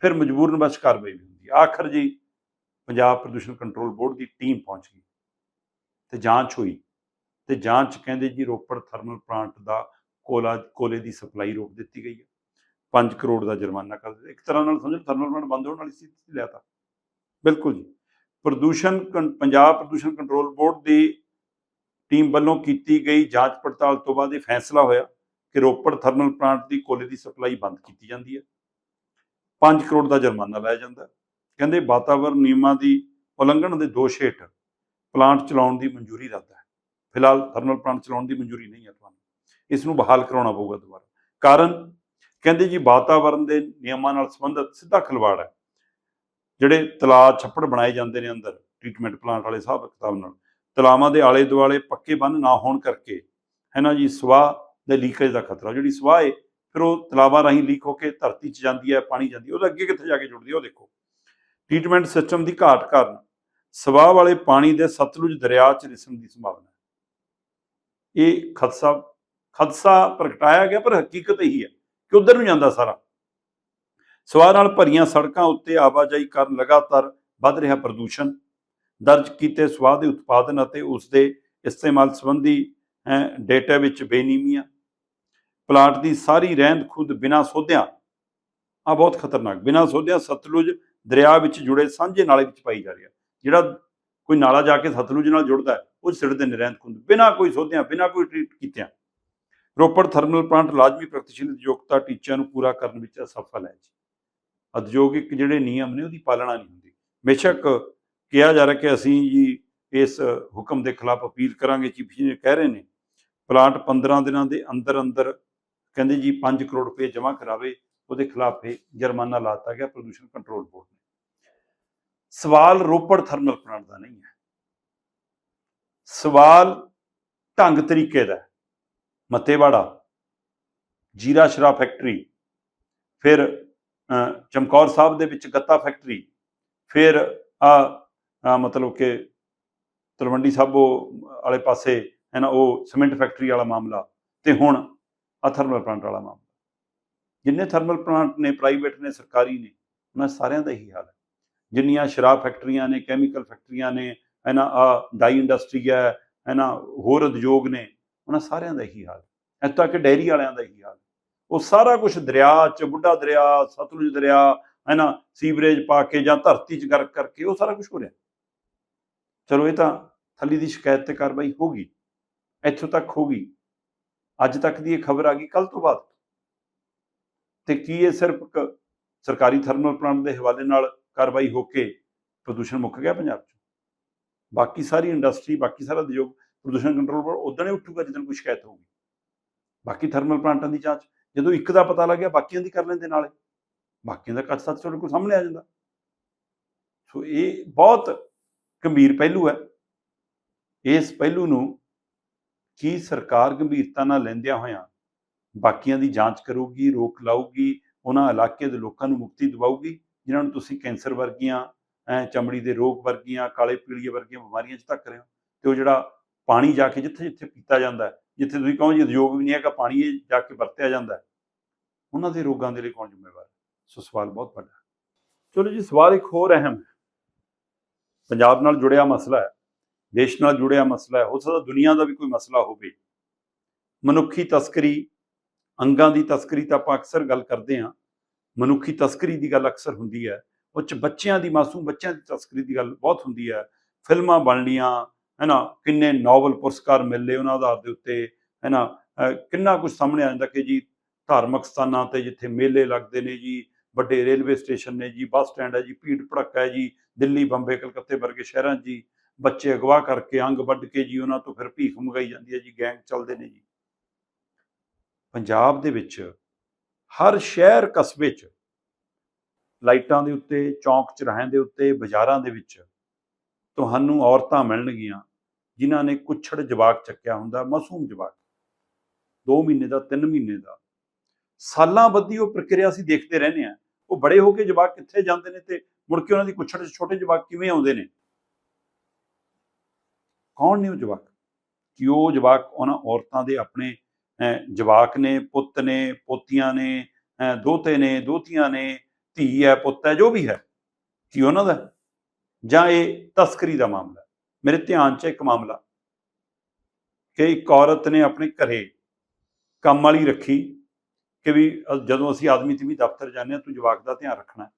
ਫਿਰ ਮਜਬੂਰਨ ਬਸ ਕਾਰਵਾਈ ਵੀ ਹੁੰਦੀ ਆਖਰ ਜੀ ਪੰਜਾਬ ਪ੍ਰਦੂਸ਼ਣ ਕੰਟਰੋਲ ਬੋਰਡ ਦੀ ਟੀਮ ਪਹੁੰਚ ਗਈ ਤੇ ਜਾਂਚ ਹੋਈ ਤੇ ਜਾਂਚ ਕਹਿੰਦੇ ਜੀ ਰੋਪੜ ਥਰਮਲ ਪਲਾਂਟ ਦਾ ਕੋਲਾ, ਕੋਲੇ ਦੀ ਸਪਲਾਈ ਰੋਕ ਦਿੱਤੀ ਗਈ ਹੈ। 5 ਕਰੋੜ ਦਾ ਜੁਰਮਾਨਾ ਕਰ ਦਿੱਤਾ। ਇੱਕ ਤਰ੍ਹਾਂ ਨਾਲ ਸਮਝੋ, ਥਰਮਲ ਪਲਾਂਟ ਬੰਦ ਹੋਣ ਵਾਲੀ ਸਥਿਤੀ ਲਿਆ ਤਾ। ਬਿਲਕੁਲ ਜੀ। ਪ੍ਰਦੂਸ਼ਣ ਕੰ- ਪੰਜਾਬ ਪ੍ਰਦੂਸ਼ਣ ਕੰਟਰੋਲ ਬੋਰਡ ਦੀ ਟੀਮ ਵੱਲੋਂ ਕੀਤੀ ਗਈ ਜਾਂਚ ਪੜਤਾਲ ਤੋਂ ਬਾਅਦ ਇਹ ਫੈਸਲਾ ਹੋਇਆ ਕਿ ਰੋਪੜ ਥਰਮਲ ਪਲਾਂਟ ਦੀ ਕੋਲੇ ਦੀ ਸਪਲਾਈ ਬੰਦ ਕੀਤੀ ਜਾਂਦੀ ਹੈ। 5 ਕਰੋੜ ਦਾ ਜੁਰਮਾਨਾ ਲਾਇਆ ਜਾਂਦਾ। ਕਹਿੰਦੇ ਵਾਤਾਵਰਣ ਨਿਯਮਾਂ ਦੀ ਉਲੰਘਣ ਦੇ ਦੋਸ਼ ਹੇਠ ਪਲਾਂਟ ਚਲਾਉਣ ਦੀ ਮਨਜ਼ੂਰੀ ਰੱਦ ਹੈ। ਫਿਲਹਾਲ ਥਰਮਲ ਪਲਾਂਟ ਚਲਾਉਣ ਦੀ ਮਨਜ਼ੂਰੀ ਨਹੀਂ ਹੈ ਤੁਹਾਨੂੰ। ਇਸ ਨੂੰ ਬਹਾਲ ਕਰਾਉਣਾ ਪਊਗਾ ਦੁਬਾਰਾ। ਕਾਰਨ ਕਹਿੰਦੇ ਜੀ ਵਾਤਾਵਰਣ ਦੇ ਨਿਯਮਾਂ ਨਾਲ ਸੰਬੰਧਿਤ ਸਿੱਧਾ ਖਿਲਵਾੜ ਹੈ। ਜਿਹੜੇ ਤਲਾਅ ਛੱਪੜ ਬਣਾਏ ਜਾਂਦੇ ਨੇ ਅੰਦਰ ਟ੍ਰੀਟਮੈਂਟ ਪਲਾਂਟ ਵਾਲੇ ਹਿਸਾਬ ਕਿਤਾਬ ਨਾਲ, ਤਲਾਵਾਂ ਦੇ ਆਲੇ ਦੁਆਲੇ ਪੱਕੇ ਬੰਨ ਨਾ ਹੋਣ ਕਰਕੇ, ਹੈ ਨਾ ਜੀ, ਸਵਾਹ ਦੇ ਲੀਕੇਜ ਦਾ ਖਤਰਾ, ਜਿਹੜੀ ਸਵਾਹ ਹੈ ਫਿਰ ਉਹ ਤਲਾਵਾਂ ਰਾਹੀਂ ਲੀਕ ਹੋ ਕੇ ਧਰਤੀ 'ਚ ਜਾਂਦੀ ਹੈ, ਪਾਣੀ ਜਾਂਦੀ ਹੈ, ਉਹਦਾ ਅੱਗੇ ਕਿੱਥੇ ਜਾ ਕੇ ਜੁੜਦੀ ਹੈ, ਉਹ ਦੇਖੋ। ਟ੍ਰੀਟਮੈਂਟ ਸਿਸਟਮ ਦੀ ਘਾਟ ਕਾਰਨ ਸਵਾਹ ਵਾਲੇ ਪਾਣੀ ਦੇ ਸਤਲੁਜ ਦਰਿਆ 'ਚ ਰਿਸਣ ਦੀ ਸੰਭਾਵਨਾ ਹੈ। ਇਹ ਖਦਸ਼ਾ ਖਦਸ਼ਾ ਪ੍ਰਗਟਾਇਆ ਗਿਆ, ਪਰ ਹਕੀਕਤ ਇਹੀ ਹੈ ਕਿ ਉਧਰ ਨੂੰ ਜਾਂਦਾ ਸਾਰਾ। ਸਵਾਹ ਨਾਲ ਭਰੀਆਂ ਸੜਕਾਂ ਉੱਤੇ ਆਵਾਜਾਈ ਕਾਰਨ ਲਗਾਤਾਰ ਵੱਧ ਰਿਹਾ ਪ੍ਰਦੂਸ਼ਣ। ਦਰਜ ਕੀਤੇ ਸਵਾਹ ਦੇ ਉਤਪਾਦਨ ਅਤੇ ਉਸ ਦੇ ਇਸਤੇਮਾਲ ਸੰਬੰਧੀ ਅਹ, ਡੇਟਾ ਵਿੱਚ ਬੇਨੀਮੀਆਂ। ਪਲਾਂਟ ਦੀ ਸਾਰੀ ਰਹਿੰਦ ਖੁਦ ਬਿਨਾਂ ਸੋਧਿਆਂ ਆ ਬਹੁਤ ਖਤਰਨਾਕ ਬਿਨਾਂ ਸੋਧਿਆਂ ਸਤਲੁਜ ਦਰਿਆ ਵਿੱਚ ਜੁੜੇ ਸਾਂਝੇ ਨਾਲੇ ਵਿੱਚ ਪਾਈ ਜਾ ਰਹੀ ਹੈ। ਜਿਹੜਾ ਕੋਈ ਨਾਲਾ ਜਾ ਕੇ ਸਤਲੁਜ ਨਾਲ ਜੁੜਦਾ ਉਹ ਸਿੱਟਦੇ ਨੇ ਰਹਿੰਦ ਖੁੰਦ ਬਿਨਾਂ ਕੋਈ ਸੋਧਿਆਂ ਬਿਨਾਂ ਕੋਈ ਟ੍ਰੀਟ ਕੀਤਿਆਂ। ਰੋਪੜ ਥਰਮਲ ਪਲਾਂਟ ਲਾਜ਼ਮੀ ਪ੍ਰਗਤੀਸ਼ੀਲ ਯੋਗਤਾ ਟੀਚਿਆਂ ਨੂੰ ਪੂਰਾ ਕਰਨ ਵਿੱਚ ਅਸਫਲ ਹੈ ਜੀ। ਉਦਯੋਗਿਕ ਜਿਹੜੇ ਨਿਯਮ ਨੇ ਉਹਦੀ ਪਾਲਣਾ ਨਹੀਂ ਹੁੰਦੀ। ਬੇਸ਼ੱਕ ਕਿਹਾ ਜਾ ਰਿਹਾ ਕਿ ਅਸੀਂ ਜੀ ਇਸ ਹੁਕਮ ਦੇ ਖਿਲਾਫ ਅਪੀਲ ਕਰਾਂਗੇ, ਚੀਫ ਜੀ ਕਹਿ ਰਹੇ ਨੇ, ਪਲਾਂਟ 15 ਦਿਨਾਂ ਦੇ ਅੰਦਰ ਅੰਦਰ ਕਹਿੰਦੇ ਜੀ 5 ਕਰੋੜ ਰੁਪਏ ਜਮ੍ਹਾਂ ਕਰਾਵੇ, ਉਹਦੇ ਖਿਲਾਫ ਇਹ ਜੁਰਮਾਨਾ ਲਾਤਾ ਗਿਆ, ਪ੍ਰਦੂਸ਼ਣ ਕੰਟਰੋਲ ਬੋਰਡ ਨੇ। ਸਵਾਲ ਰੋਪੜ ਥਰਮਲ ਪਲਾਂਟ ਦਾ ਨਹੀਂ ਹੈ। ਸਵਾਲ ਢੰਗ ਤਰੀਕੇ ਦਾ ਮੱਤੇਵਾੜਾ, ਜੀਰਾ ਸ਼ਰਾਬ ਫੈਕਟਰੀ, ਫਿਰ ਚਮਕੌਰ ਸਾਹਿਬ ਦੇ ਵਿੱਚ ਗੱਤਾ ਫੈਕਟਰੀ, ਫਿਰ ਆ ਮਤਲਬ ਕਿ ਤਲਵੰਡੀ ਸਾਬੋ ਵਾਲੇ ਪਾਸੇ, ਹੈ ਨਾ, ਉਹ ਸਿਮੈਂਟ ਫੈਕਟਰੀ ਵਾਲਾ ਮਾਮਲਾ ਤੇ ਹੁਣ ਆ ਥਰਮਲ ਪਲਾਂਟ ਵਾਲਾ ਮਾਮਲਾ। ਜਿੰਨੇ ਥਰਮਲ ਪਲਾਂਟ ਨੇ, ਪ੍ਰਾਈਵੇਟ ਨੇ, ਸਰਕਾਰੀ ਨੇ, ਉਹਨਾਂ ਸਾਰਿਆਂ ਦਾ ਹੀ ਹਾਲ ਹੈ। ਜਿੰਨੀਆਂ ਸ਼ਰਾਬ ਫੈਕਟਰੀਆਂ ਨੇ, ਕੈਮੀਕਲ ਫੈਕਟਰੀਆਂ ਨੇ, ਹੈ ਨਾ, ਆ ਡਾਈ ਇੰਡਸਟਰੀ ਹੈ ਹੈ ਨਾ, ਹੋਰ ਉਦਯੋਗ ਨੇ, ਉਹਨਾਂ ਸਾਰਿਆਂ ਦਾ ਹੀ ਹਾਲ ਹੈ। ਇੱਥੋਂ ਤੱਕ ਡੈਰੀ ਵਾਲਿਆਂ ਦਾ ਹੀ ਹਾਲ ਉਹ ਸਾਰਾ ਕੁਝ ਦਰਿਆ ਚ, ਬੁੱਢਾ ਦਰਿਆ, ਸਤਲੁਜ ਦਰਿਆ ਹੈ ਨਾ ਸੀਵਰੇਜ ਪਾ ਕੇ ਜਾਂ ਧਰਤੀ ਚ ਗਰਕ ਕਰਕੇ ਉਹ ਸਾਰਾ ਕੁਝ ਹੋ ਰਿਹਾ। ਚਲੋ ਇਹ ਤਾਂ ਥੱਲੀ ਦੀ ਸ਼ਿਕਾਇਤ ਤੇ ਕਾਰਵਾਈ ਹੋਗੀ ਇੱਥੋਂ ਤੱਕ ਹੋਗੀ ਅੱਜ ਤੱਕ ਦੀ ਇਹ ਖਬਰ ਆ ਗਈ ਕੱਲ ਤੋਂ ਬਾਅਦ। ਤੇ ਕੀ ਇਹ ਸਿਰਫ ਇੱਕ ਸਰਕਾਰੀ ਥਰਮਲ ਪਲਾਂਟ ਦੇ ਹਵਾਲੇ ਨਾਲ ਕਾਰਵਾਈ ਹੋ ਕੇ ਪ੍ਰਦੂਸ਼ਣ ਮੁੱਕ ਗਿਆ ਪੰਜਾਬ 'ਚ? ਬਾਕੀ ਸਾਰੀ ਇੰਡਸਟਰੀ, ਬਾਕੀ ਸਾਰਾ ਉਦਯੋਗ ਪ੍ਰਦੂਸ਼ਣ ਕੰਟਰੋਲ ਬੋਰਡ ਉਦੋਂ ਹੀ ਉੱਠੂਗਾ ਜਦੋਂ ਕੋਈ ਸ਼ਿਕਾਇਤ ਹੋਊਗੀ। ਬਾਕੀ ਥਰਮਲ ਪਲਾਂਟਾਂ ਦੀ ਜਾਂਚ ਜਦੋਂ ਇੱਕ ਦਾ ਪਤਾ ਲੱਗਿਆ ਬਾਕੀਆਂ ਦੀ ਕਰ ਲੈਂਦੇ ਨਾਲੇ। ਬਾਕੀਆਂ ਦਾ ਕੱਚ ਸੱਚ ਤੁਹਾਡੇ ਕੋਲ ਸਾਹਮਣੇ ਆ ਜਾਂਦਾ। ਸੋ ਇਹ ਬਹੁਤ ਗੰਭੀਰ ਪਹਿਲੂ ਹੈ। ਇਸ ਪਹਿਲੂ ਨੂੰ ਕੀ ਸਰਕਾਰ ਗੰਭੀਰਤਾ ਨਾਲ ਲੈਂਦਿਆਂ ਹੋਇਆਂ ਬਾਕੀਆਂ ਦੀ ਜਾਂਚ ਕਰੂਗੀ, ਰੋਕ ਲਾਊਗੀ, ਉਹਨਾਂ ਇਲਾਕੇ ਦੇ ਲੋਕਾਂ ਨੂੰ ਮੁਕਤੀ ਦਿਵਾਊਗੀ, ਜਿਨ੍ਹਾਂ ਨੂੰ ਤੁਸੀਂ ਕੈਂਸਰ ਵਰਗੀਆਂ, ਐ ਚਮੜੀ ਦੇ ਰੋਗ ਵਰਗੀਆਂ, ਕਾਲੇ ਪੀਲੀਏ ਵਰਗੀਆਂ ਬਿਮਾਰੀਆਂ 'ਚ ਧੱਕ ਰਹੇ ਹੋ ਤੇ ਉਹ ਜਿਹੜਾ ਪਾਣੀ ਜਾ ਕੇ ਜਿੱਥੇ ਜਿੱਥੇ ਪੀਤਾ ਜਾਂਦਾ, ਜਿੱਥੇ ਤੁਸੀਂ ਕਹੋ ਜੀ ਉਦਯੋਗ ਵੀ ਨਹੀਂ ਹੈਗਾ, ਪਾਣੀ ਇਹ ਜਾ ਕੇ ਵਰਤਿਆ ਜਾਂਦਾ। ਉਹਨਾਂ ਦੇ ਰੋਗਾਂ ਦੇ ਲਈ ਕੌਣ ਜ਼ਿੰਮੇਵਾਰ ਸੋ ਸਵਾਲ ਬਹੁਤ ਵੱਡਾ ਚਲੋ ਜੀ, ਸਵਾਲ ਇੱਕ ਹੋਰ ਅਹਿਮ ਹੈ। ਪੰਜਾਬ ਨਾਲ ਜੁੜਿਆ ਮਸਲਾ ਹੈ, ਦੇਸ਼ ਨਾਲ ਜੁੜਿਆ ਮਸਲਾ ਹੈ, ਹੋ ਸਕਦਾ ਦੁਨੀਆ ਦਾ ਵੀ ਕੋਈ ਮਸਲਾ ਹੋਵੇ। ਮਨੁੱਖੀ ਤਸਕਰੀ, ਅੰਗਾਂ ਦੀ ਤਸਕਰੀ ਤਾਂ ਆਪਾਂ ਅਕਸਰ ਗੱਲ ਕਰਦੇ ਹਾਂ। ਮਨੁੱਖੀ ਤਸਕਰੀ ਦੀ ਗੱਲ ਅਕਸਰ ਹੁੰਦੀ ਹੈ। ਉਹ ਚ ਬੱਚਿਆਂ ਦੀ, ਮਾਸੂਮ ਬੱਚਿਆਂ ਦੀ ਤਸਕਰੀ ਦੀ ਗੱਲ ਬਹੁਤ ਹੁੰਦੀ ਹੈ। ਫਿਲਮਾਂ ਬਣਨੀਆਂ ਹੈਨਾ, ਕਿੰਨੇ ਨੋਬਲ ਪੁਰਸਕਾਰ ਮਿਲਲੇ ਉਹਨਾਂ ਆਧਾਰ ਦੇ ਉੱਤੇ, ਹੈਨਾ, ਅਹ ਕਿੰਨਾ ਕੁਝ ਸਾਹਮਣੇ ਆ ਜਾਂਦਾ ਕਿ ਜੀ ਧਾਰਮਿਕ ਸਥਾਨਾਂ ਤੇ ਜਿੱਥੇ ਮੇਲੇ ਲੱਗਦੇ ਨੇ ਜੀ, ਵੱਡੇ ਰੇਲਵੇ ਸਟੇਸ਼ਨ ਨੇ ਜੀ, ਬੱਸ ਸਟੈਂਡ ਹੈ ਜੀ, ਭੀੜ ਭੜੱਕਾ ਹੈ ਜੀ, ਦਿੱਲੀ, ਬੰਬੇ, ਕਲਕੱਤੇ ਵਰਗੇ ਸ਼ਹਿਰਾਂ 'ਚ ਜੀ, ਬੱਚੇ ਅਗਵਾ ਕਰਕੇ ਅੰਗ ਵੱਢ ਕੇ ਜੀ ਉਹਨਾਂ ਤੋਂ ਫਿਰ ਭੀਖ ਮੰਗਾਈ ਜਾਂਦੀ ਹੈ ਜੀ, ਗੈਂਗ ਚੱਲਦੇ ਨੇ ਜੀ। ਪੰਜਾਬ ਦੇ ਵਿੱਚ ਹਰ ਸ਼ਹਿਰ ਕਸਬੇ 'ਚ ਲਾਈਟਾਂ ਦੇ ਉੱਤੇ, ਚੌਂਕ ਚੌਰਾਹਿਆਂ ਦੇ ਉੱਤੇ, ਬਾਜ਼ਾਰਾਂ ਦੇ ਵਿੱਚ ਤੁਹਾਨੂੰ ਔਰਤਾਂ ਮਿਲਣਗੀਆਂ ਜਿਨ੍ਹਾਂ ਨੇ ਕੁੱਛੜ ਜਵਾਕ ਚੱਕਿਆ ਹੁੰਦਾ, ਮਾਸੂਮ ਜਵਾਕ। 2 ਮਹੀਨੇ ਦਾ 3 ਮਹੀਨੇ ਦਾ। ਸਾਲਾਂ ਬੱਧੀ ਉਹ ਪ੍ਰਕਿਰਿਆ ਅਸੀਂ ਦੇਖਦੇ ਰਹਿੰਦੇ ਆ ਉਹ ਬੜੇ ਹੋ ਕੇ ਜਵਾਕ ਕਿੱਥੇ ਜਾਂਦੇ ਨੇ ਤੇ ਮੁੜ ਕੇ ਉਹਨਾਂ ਦੀ ਕੁੱਛੜ 'ਚ ਛੋਟੇ ਜਵਾਕ ਕਿਵੇਂ ਆਉਂਦੇ ਨੇ? ਕੌਣ ਨੇ ਉਹ ਜਵਾਕ? ਕਿ ਉਹ ਜਵਾਕ ਉਹਨਾਂ ਔਰਤਾਂ ਦੇ ਆਪਣੇ ਜਵਾਕ ਨੇ, ਪੁੱਤ ਨੇ, ਪੋਤੀਆਂ ਨੇ ਦੋਤੇ ਨੇ, ਦੋਤੀਆਂ ਨੇ, ਧੀ ਹੈ, ਪੁੱਤ ਹੈ, ਜੋ ਵੀ ਹੈ। ਕੀ ਉਹਨਾਂ ਦਾ? ਜਾਂ ਇਹ ਤਸਕਰੀ ਦਾ ਮਾਮਲਾ ਮੇਰੇ ਧਿਆਨ 'ਚ ਇੱਕ ਮਾਮਲਾ। ਕਿ ਇੱਕ ਔਰਤ ਨੇ ਆਪਣੇ ਘਰੇ ਕੰਮ ਵਾਲੀ ਰੱਖੀ। ਕਿ ਵੀ ਜਦੋਂ ਅਸੀਂ ਆਦਮੀ ਤੀਵੀ ਦਫ਼ਤਰ ਜਾਂਦੇ ਹਾਂ, ਤੂੰ ਜਵਾਕ ਦਾ ਧਿਆਨ ਰੱਖਣਾ।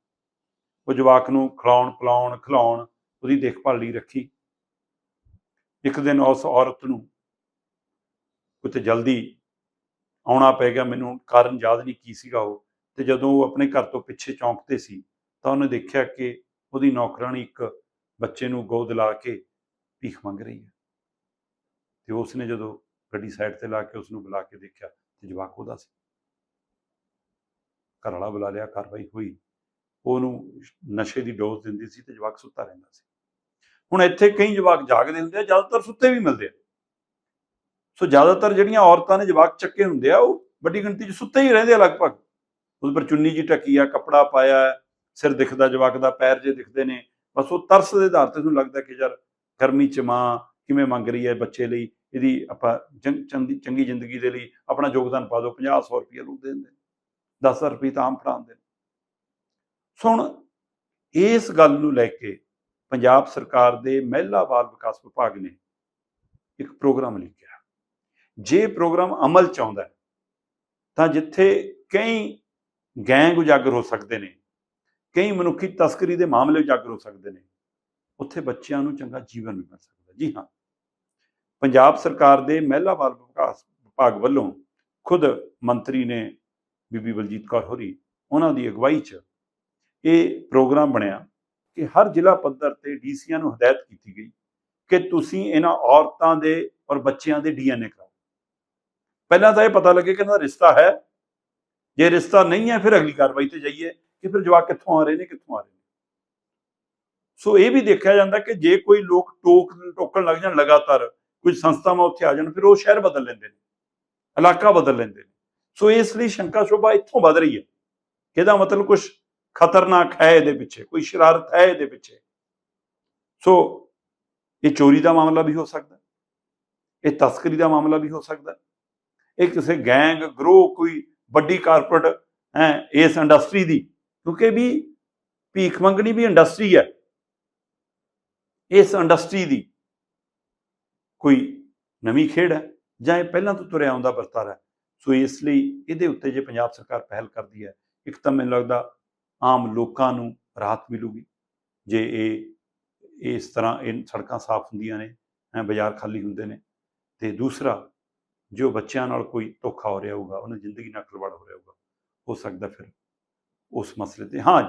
ਉਹ ਜਵਾਕ ਨੂੰ ਖਿਲਾਉਣ, ਪਿਲਾਉਣ, ਖਿਲਾਉਣ, ਉਹਦੀ ਦੇਖਭਾਲ ਲਈ ਰੱਖੀ। ਇੱਕ ਦਿਨ ਉਸ ਔਰਤ ਨੂੰ ਕਿਤੇ ਜਲਦੀ ਆਉਣਾ ਪੈ ਗਿਆ। ਮੈਨੂੰ ਕਾਰਨ ਯਾਦ ਨਹੀਂ ਕੀ ਸੀਗਾ ਉਹ। ਤੇ ਜਦੋਂ ਉਹ ਆਪਣੇ ਘਰ ਤੋਂ ਪਿੱਛੇ ਚੌਂਕ ਤੇ ਸੀ, ਤਾਂ ਉਹਨੇ ਦੇਖਿਆ ਕਿ ਉਹਦੀ ਨੌਕਰਾਨੀ ਇੱਕ ਬੱਚੇ ਨੂੰ ਗੋਦ ਲਾ ਕੇ ਭੀਖ ਮੰਗ ਰਹੀ ਹੈ। ਤੇ ਉਸਨੇ ਜਦੋਂ ਗੱਡੀ ਸਾਈਡ ਤੇ ਲਾ ਕੇ ਉਸ ਨੂੰ ਬੁਲਾ ਕੇ ਦੇਖਿਆ ਤੇ ਜਵਾਕ ਉਹਦਾ ਸੀ। ਘਰ ਵਾਲਾ ਬੁਲਾ ਲਿਆ, ਕਾਰਵਾਈ ਹੋਈ। ਉਹਨੂੰ ਨਸ਼ੇ ਦੀ ਡੋਜ਼ ਦਿੰਦੀ ਸੀ ਤੇ ਜਵਾਕ ਸੁੱਤਾ ਰਹਿੰਦਾ ਸੀ। ਹੁਣ ਇੱਥੇ ਕਈ ਜਵਾਕ ਜਾਗਦੇ ਹੁੰਦੇ ਆ, ਜ਼ਿਆਦਾਤਰ ਸੁੱਤੇ ਵੀ ਮਿਲਦੇ ਆ। ਸੋ ਜ਼ਿਆਦਾਤਰ ਜਿਹੜੀਆਂ ਔਰਤਾਂ ਨੇ ਜਵਾਕ ਚੱਕੇ ਹੁੰਦੇ ਆ, ਉਹ ਵੱਡੀ ਗਿਣਤੀ 'ਚ ਸੁੱਤੇ ਹੀ ਰਹਿੰਦੇ ਆ ਲਗਭਗ। ਉਸ ਪਰ ਚੁੰਨੀ ਜੀ ਟਕੀ ਆ, ਕੱਪੜਾ ਪਾਇਆ, ਸਿਰ ਦਿਖਦਾ, ਜਵਾਕ ਦਾ ਪੈਰ ਜੇ ਦਿਖਦੇ ਨੇ। ਬਸ ਉਹ ਤਰਸ ਦੇ ਆਧਾਰ ਤੇ ਤੁਹਾਨੂੰ ਲੱਗਦਾ ਕਿ ਯਾਰ ਗਰਮੀ 'ਚ ਮਾਂ ਕਿਵੇਂ ਮੰਗ ਰਹੀ ਹੈ ਬੱਚੇ ਲਈ? ਇਹਦੀ ਆਪਾਂ ਜੰ- ਚੰਗੀ ਚੰਗੀ ਜ਼ਿੰਦਗੀ ਦੇ ਲਈ ਆਪਣਾ ਯੋਗਦਾਨ ਪਾ ਦਿਓ 50 100 ਰੁਪਏ ਲੋਕ ਦੇ ਦਿੰਦੇ ਨੇ 10 ਰੁਪਏ ਤਾਂ ਆਮ ਫੜਾਉਂਦੇ ਨੇ। ਸੁਣ, ਇਸ ਗੱਲ ਨੂੰ ਲੈ ਕੇ ਪੰਜਾਬ ਸਰਕਾਰ ਦੇ ਮਹਿਲਾ ਬਾਲ ਵਿਕਾਸ ਵਿਭਾਗ ਨੇ ਇੱਕ ਪ੍ਰੋਗਰਾਮ ਲਿਖਿਆ। ਜੇ ਪ੍ਰੋਗਰਾਮ ਅਮਲ ਚ ਆਉਂਦਾ ਤਾਂ ਜਿੱਥੇ ਕਈ ਗੈਂਗ ਉਜਾਗਰ ਹੋ ਸਕਦੇ ਨੇ, ਕਈ ਮਨੁੱਖੀ ਤਸਕਰੀ ਦੇ ਮਾਮਲੇ ਉਜਾਗਰ ਹੋ ਸਕਦੇ ਨੇ, ਉੱਥੇ ਬੱਚਿਆਂ ਨੂੰ ਚੰਗਾ ਜੀਵਨ ਵੀ ਮਿਲ ਸਕਦਾ। ਜੀ ਹਾਂ, ਪੰਜਾਬ ਸਰਕਾਰ ਦੇ ਮਹਿਲਾ ਬਾਲ ਵਿਕਾਸ ਵਿਭਾਗ ਵੱਲੋਂ ਖੁਦ ਮੰਤਰੀ ਨੇ ਬੀਬੀ ਬਲਜੀਤ ਕੌਰ ਹੋਰੀ, ਉਹਨਾਂ ਦੀ ਅਗਵਾਈ 'ਚ ਇਹ ਪ੍ਰੋਗਰਾਮ ਬਣਿਆ ਕਿ ਹਰ ਜ਼ਿਲ੍ਹਾ ਪੱਧਰ ਤੇ ਡੀਸੀਆਂ ਨੂੰ ਹਦਾਇਤ ਕੀਤੀ ਗਈ ਕਿ ਤੁਸੀਂ ਇਹਨਾਂ ਔਰਤਾਂ ਦੇ ਔਰ ਬੱਚਿਆਂ ਦੇ ਡੀਐਨਏ ਕਰਾਓ। ਪਹਿਲਾਂ ਤਾਂ ਇਹ ਪਤਾ ਲੱਗੇ ਕਿ ਇਹਨਾਂ ਦਾ ਰਿਸ਼ਤਾ ਹੈ। ਜੇ ਰਿਸ਼ਤਾ ਨਹੀਂ ਹੈ, ਫਿਰ ਅਗਲੀ ਕਾਰਵਾਈ ਤੇ ਜਾਈਏ ਕਿ ਫਿਰ ਜਵਾਕ ਕਿੱਥੋਂ ਆ ਰਹੇ ਨੇ, ਕਿੱਥੋਂ ਆ ਰਹੇ ਨੇ। ਸੋ ਇਹ ਵੀ ਦੇਖਿਆ ਜਾਂਦਾ ਕਿ ਜੇ ਕੋਈ ਲੋਕ ਟੋਕ, ਟੋਕਣ ਲੱਗ ਜਾਣ ਲਗਾਤਾਰ, ਕੁਝ ਸੰਸਥਾਵਾਂ ਉੱਥੇ ਆ ਜਾਣ, ਫਿਰ ਉਹ ਸ਼ਹਿਰ ਬਦਲ ਲੈਂਦੇ ਨੇ, ਇਲਾਕਾ ਬਦਲ ਲੈਂਦੇ ਨੇ। ਸੋ ਇਸ ਲਈ ਸ਼ੰਕਾ ਸ਼ੋਭਾ ਇੱਥੋਂ ਵੱਧ ਰਹੀ ਹੈ। ਇਹਦਾ ਮਤਲਬ ਕੁਝ ਖਤਰਨਾਕ ਹੈ ਇਹਦੇ ਪਿੱਛੇ, ਕੋਈ ਸ਼ਰਾਰਤ ਹੈ ਇਹਦੇ ਪਿੱਛੇ? ਸੋ ਇਹ ਚੋਰੀ ਦਾ ਮਾਮਲਾ ਵੀ ਹੋ ਸਕਦਾ ਇਹ ਤਸਕਰੀ ਦਾ ਮਾਮਲਾ ਵੀ ਹੋ ਸਕਦਾ ਇਹ ਕਿਸੇ ਗੈਂਗ, ਗਰੋਹ, ਕੋਈ ਵੱਡੀ ਕਾਰਪੋਰੇਟ, ਹੈ, ਇਸ ਇੰਡਸਟਰੀ ਦੀ, ਕਿਉਂਕਿ ਵੀ ਭੀਖ ਮੰਗਣੀ ਵੀ ਇੰਡਸਟਰੀ ਹੈ। ਇਸ ਇੰਡਸਟਰੀ ਦੀ ਕੋਈ ਨਵੀਂ ਖੇਡ ਹੈ ਜਾਂ ਇਹ ਪਹਿਲਾਂ ਤੋਂ ਤੁਰਿਆ ਆਉਂਦਾ ਵਰਤਾਰਾ ਹੈ? ਸੋ ਇਸ ਲਈ ਇਹਦੇ ਉੱਤੇ ਜੇ ਪੰਜਾਬ ਸਰਕਾਰ ਪਹਿਲ ਕਰਦੀ ਹੈ, ਇੱਕ ਤਾਂ ਮੈਨੂੰ ਲੱਗਦਾ ਆਮ ਲੋਕਾਂ ਨੂੰ ਰਾਹਤ ਮਿਲੂਗੀ। ਜੇ ਇਹ, ਇਸ ਤਰ੍ਹਾਂ ਇਹ ਸੜਕਾਂ ਸਾਫ਼ ਹੁੰਦੀਆਂ ਨੇ ਬਾਜ਼ਾਰ ਖਾਲੀ ਹੁੰਦੇ ਨੇ, ਤੇ ਦੂਸਰਾ ਜੋ ਬੱਚਿਆਂ ਨਾਲ ਕੋਈ ਧੋਖਾ ਹੋ ਰਿਹਾ ਹੋਊਗਾ, ਉਹਨਾਂ ਦੀ ਜ਼ਿੰਦਗੀ ਨਾਲ ਖਲਵਾੜ ਹੋ ਰਿਹਾ ਹੋਊਗਾ, ਹੋ ਸਕਦਾ ਫਿਰ ਉਸ ਮਸਲੇ ਤੇ। ਹਾਂ,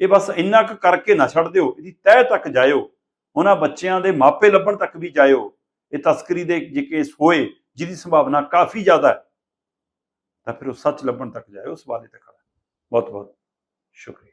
ਇਹ ਬਸ ਇੰਨਾ ਕੁ ਕਰਕੇ ਨਾ ਛੱਡ ਦਿਓ, ਇਹਦੀ ਤਹਿ ਤੱਕ ਜਾਇਓ, ਉਹਨਾਂ ਬੱਚਿਆਂ ਦੇ ਮਾਪੇ ਲੱਭਣ ਤੱਕ ਵੀ ਜਾਇਓ। ਇਹ ਤਸਕਰੀ ਦੇ ਜੇ ਕੇਸ ਹੋਏ, ਜਿਹਦੀ ਸੰਭਾਵਨਾ ਕਾਫੀ ਜ਼ਿਆਦਾ ਹੈ ਤਾਂ ਫਿਰ ਉਹ ਸੱਚ ਲੱਭਣ ਤੱਕ ਜਾਏ ਉਸ ਵਾਲੇ ਤੇ ਖੜਾ ਬਹੁਤ ਬਹੁਤ ਸ਼ੁਕਰੀਆ।